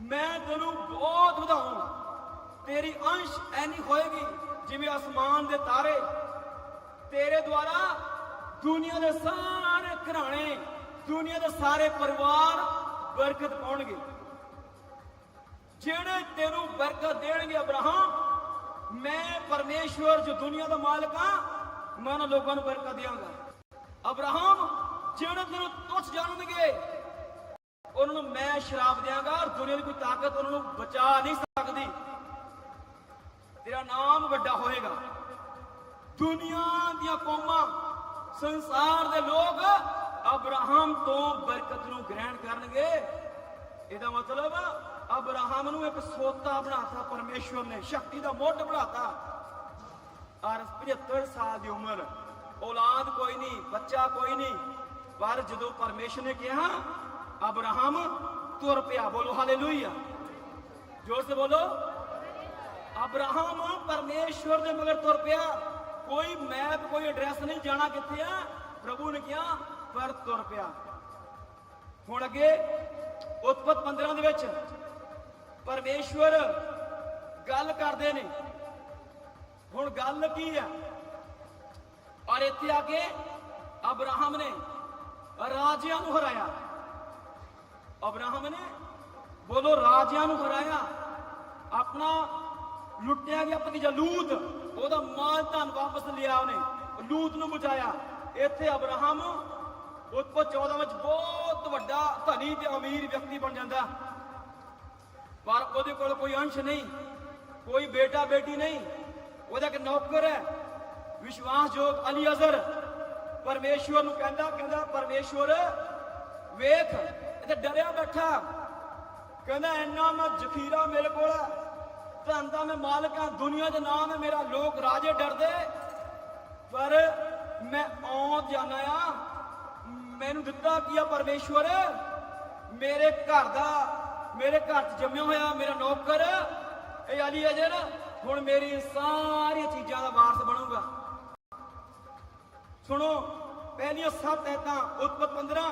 ਮੈਂ ਤੈਨੂੰ ਬਹੁਤ ਵਧਾਉਂ ਤੇਰੀ ਅੰਸ਼ ਐਨੀ ਹੋਏਗੀ ਜਿਵੇਂ ਅਸਮਾਨ ਦੇ ਤਾਰੇ। ਤੇਰੇ ਦੁਆਰਾ ਦੁਨੀਆ ਦੇ ਸਾਰੇ ਘਰਾਣੇ, ਦੁਨੀਆ ਦੇ ਸਾਰੇ ਪਰਿਵਾਰ ਬਰਕਤ ਪਾਉਣਗੇ। ਜਿਹੜੇ ਤੈਨੂੰ ਬਰਕਤ ਦੇਣਗੇ ਅਬਰਾਹਮ, ਮੈਂ ਪਰਮੇਸ਼ਵਰ ਜੋ ਦੁਨੀਆ ਦਾ ਮਾਲਕ ਆ ਮੈਂ ਉਹਨਾਂ ਲੋਕਾਂ ਨੂੰ ਬਰਕਤ ਦਿਆਂਗਾ। ਅਬਰਾਹਮ ਜਿਹੜੇ ਤੈਨੂੰ ਤੁੱਛ ਜਾਣਨਗੇ, ਉਹਨਾਂ ਨੂੰ ਮੈਂ ਸ਼ਰਾਪ ਦਿਆਂਗਾ ਔਰ ਦੁਨੀਆ ਦੀ ਕੋਈ ਤਾਕਤ ਉਹਨਾਂ ਨੂੰ ਬਚਾ ਨਹੀਂ ਸਕਦੀ। ਤੇਰਾ ਨਾਮ ਵੱਡਾ ਹੋਏਗਾ। ਦੁਨੀਆ ਦੀਆਂ ਕੌਮਾਂ, ਸੰਸਾਰ ਦੇ ਲੋਕ ਅਬਰਾਹਮ ਤੋਂ ਬਰਕਤ ਨੂੰ ਗ੍ਰਹਿਣ ਕਰਨਗੇ। ਇਹਦਾ ਮਤਲਬ ਅਬਰਾਹਮ ਨੂੰ ਇੱਕ ਸੋਤਾ ਬਣਾਤਾ, ਪਰਮੇਸ਼ਵਰ ਨੇ, ਸ਼ਕਤੀ ਦਾ ਮੋਢ ਬਣਾਤਾ। ਔਰ 75 ਸਾਲ ਦੀ ਉਮਰ। ਔਲਾਦ ਕੋਈ ਨਹੀਂ, ਬੱਚਾ ਕੋਈ ਨਹੀਂ। ਪਰ ਜਦੋਂ ਪਰਮੇਸ਼ਵਰ ਨੇ ਕਿਹਾ, ਅਬਰਾਹਮ ਤੁਰ ਪਿਆ, ਬੋਲੋ ਹਾਲੇਲੂਇਆ। ਜੋਰ ਸੇ ਬੋਲੋ। ਅਬਰਾਹਮ ਪਰਮੇਸ਼ਵਰ ਦੇ ਮਗਰ ਤੁਰ ਪਿਆ। ਕੋਈ ਮੈਪ, ਕੋਈ ਐਡਰੈਸ ਨਹੀਂ ਜਾਣਾ ਕਿੱਥੇ ਆ। ਪ੍ਰਭੂ ਨੇ ਕਿਹਾ, ਪਰ ਤੁਰ ਪਿਆ। ਹੁਣ ਅੱਗੇ ਉਤਪਤ 15 ਦੇ ਵਿੱਚ ਪਰਮੇਸ਼ਵਰ ਗੱਲ ਕਰਦੇ ਨੇ। ਹੁਣ ਗੱਲ ਕੀ ਆ? ਔਰ ਇੱਥੇ ਆ ਕੇ ਅਬਰਾਹਮ ਨੇ ਰਾਜਿਆਂ ਨੂੰ ਹਰਾਇਆ। ਅਬਰਾਹਮ ਨੇ ਬੋਲੋ, ਰਾਜਿਆਂ ਨੂੰ ਹਰਾਇਆ। ਆਪਣਾ ਲੁੱਟਿਆ ਗਿਆ ਭਤੀਜਾ ਲੂਤ। ਉਹਦਾ ਮਾਲ ਧਨ ਵਾਪਸ ਲਿਆ ਉਹਨੇ। ਲੂਤ ਨੂੰ ਬਚਾਇਆ ਇੱਥੇ ਅਬਰਾਹਮ ਉਤਪਤ 14 ਵਿੱਚ ਬਹੁਤ ਵੱਡਾ ਧਨੀ ਤੇ ਅਮੀਰ ਵਿਅਕਤੀ ਬਣ ਜਾਂਦਾ। ਪਰ ਉਹਦੇ ਕੋਲ ਕੋਈ ਅੰਸ਼ ਨਹੀਂ, ਕੋਈ ਬੇਟਾ ਬੇਟੀ ਨਹੀਂ। ਉਹਦਾ ਇੱਕ ਨੌਕਰ ਹੈ, ਵਿਸ਼ਵਾਸਯੋਗ ਅਲੀ ਅਜ਼ਰ ਪਰਮੇਸ਼ਵਰ ਨੂੰ ਕਹਿੰਦਾ ਕਹਿੰਦਾ, ਪਰਮੇਸ਼ਵਰ, ਵੇਖ ਇਹ ਤੇ ਡਰਿਆ ਬੈਠਾ। ਕਹਿੰਦਾ, ਇੰਨਾ ਮੈਂ ਜ਼ਖੀਰਾ ਮੇਰੇ ਕੋਲ ਹੈ। ਧਨ ਦਾ ਮੈਂ ਮਾਲਕ ਹਾਂ, ਦੁਨੀਆ ਦੇ ਨਾਮ ਹੈ ਮੇਰਾ, ਲੋਕ ਰਾਜੇ ਡਰਦੇ। ਪਰ ਮੈਂ ਆਉਂ ਜਾਣਾ ਆ। ਮੈਨੂੰ ਦਿੱਤਾ ਕੀ ਆ ਪਰਮੇਸ਼ਵਰ? ਮੇਰੇ ਘਰ ਦਾ, ਮੇਰੇ ਘਰ 'ਚ ਜੰਮਿਆ ਹੋਇਆ ਮੇਰਾ ਨੌਕਰ। ਇਹ ਅਲੀ ਅਜਰ, ਹੁਣ ਮੇਰੀ ਸਾਰੀਆਂ ਚੀਜ਼ਾਂ ਦਾ ਵਾਰਸ ਬਣੂਗਾ। ਸੁਣੋ, ਪਹਿਲੀਆਂ ਸੱਤ ਐਤਾਂ ਉਤਪਤ 15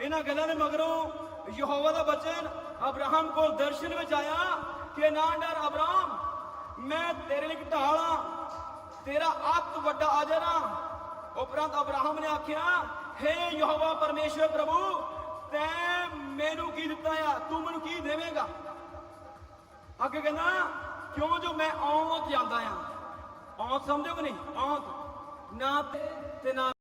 ਇਹਨਾਂ ਗੱਲਾਂ ਦੇ ਮਗਰੋਂ ਯਹੋਵਾ ਦਾ ਬਚਨ ਅਬਰਾਹਮ ਕੋਲ ਦਰਸ਼ਨ ਵਿੱਚ ਆਇਆ ਕਿ ਨਾ ਡਰ ਅਬਰਾਹਮ, ਮੈਂ ਤੇਰੇ ਲਈ ਇੱਕ ਢਾਲ ਹਾਂ ਤੇਰਾ ਵੱਡਾ ਅਜਰ ਉਪਰੰਤ ਅਬਰਾਹਮ ਨੇ ਆਖਿਆ, ਹੇ ਯਹੋਵਾ ਪਰਮੇਸ਼ਵਰ ਪ੍ਰਭੂ, ਤੈ ਮੈਨੂੰ ਕੀ ਦਿੱਤਾ ਆ? ਤੂੰ ਮੈਨੂੰ ਕੀ ਦੇਵੇਂਗਾ? ਅੱਗੇ ਕਹਿੰਦਾ, ਕਿਉਂ ਜੋ ਮੈਂ ਔਂਤ ਜਾਂਦਾ ਆ? ਔਂਤ ਸਮਝੋ ਕਿ ਨਹੀਂ? ਔਂਤ। ਨਾ ਤੇ- ਤੇ ਨਾ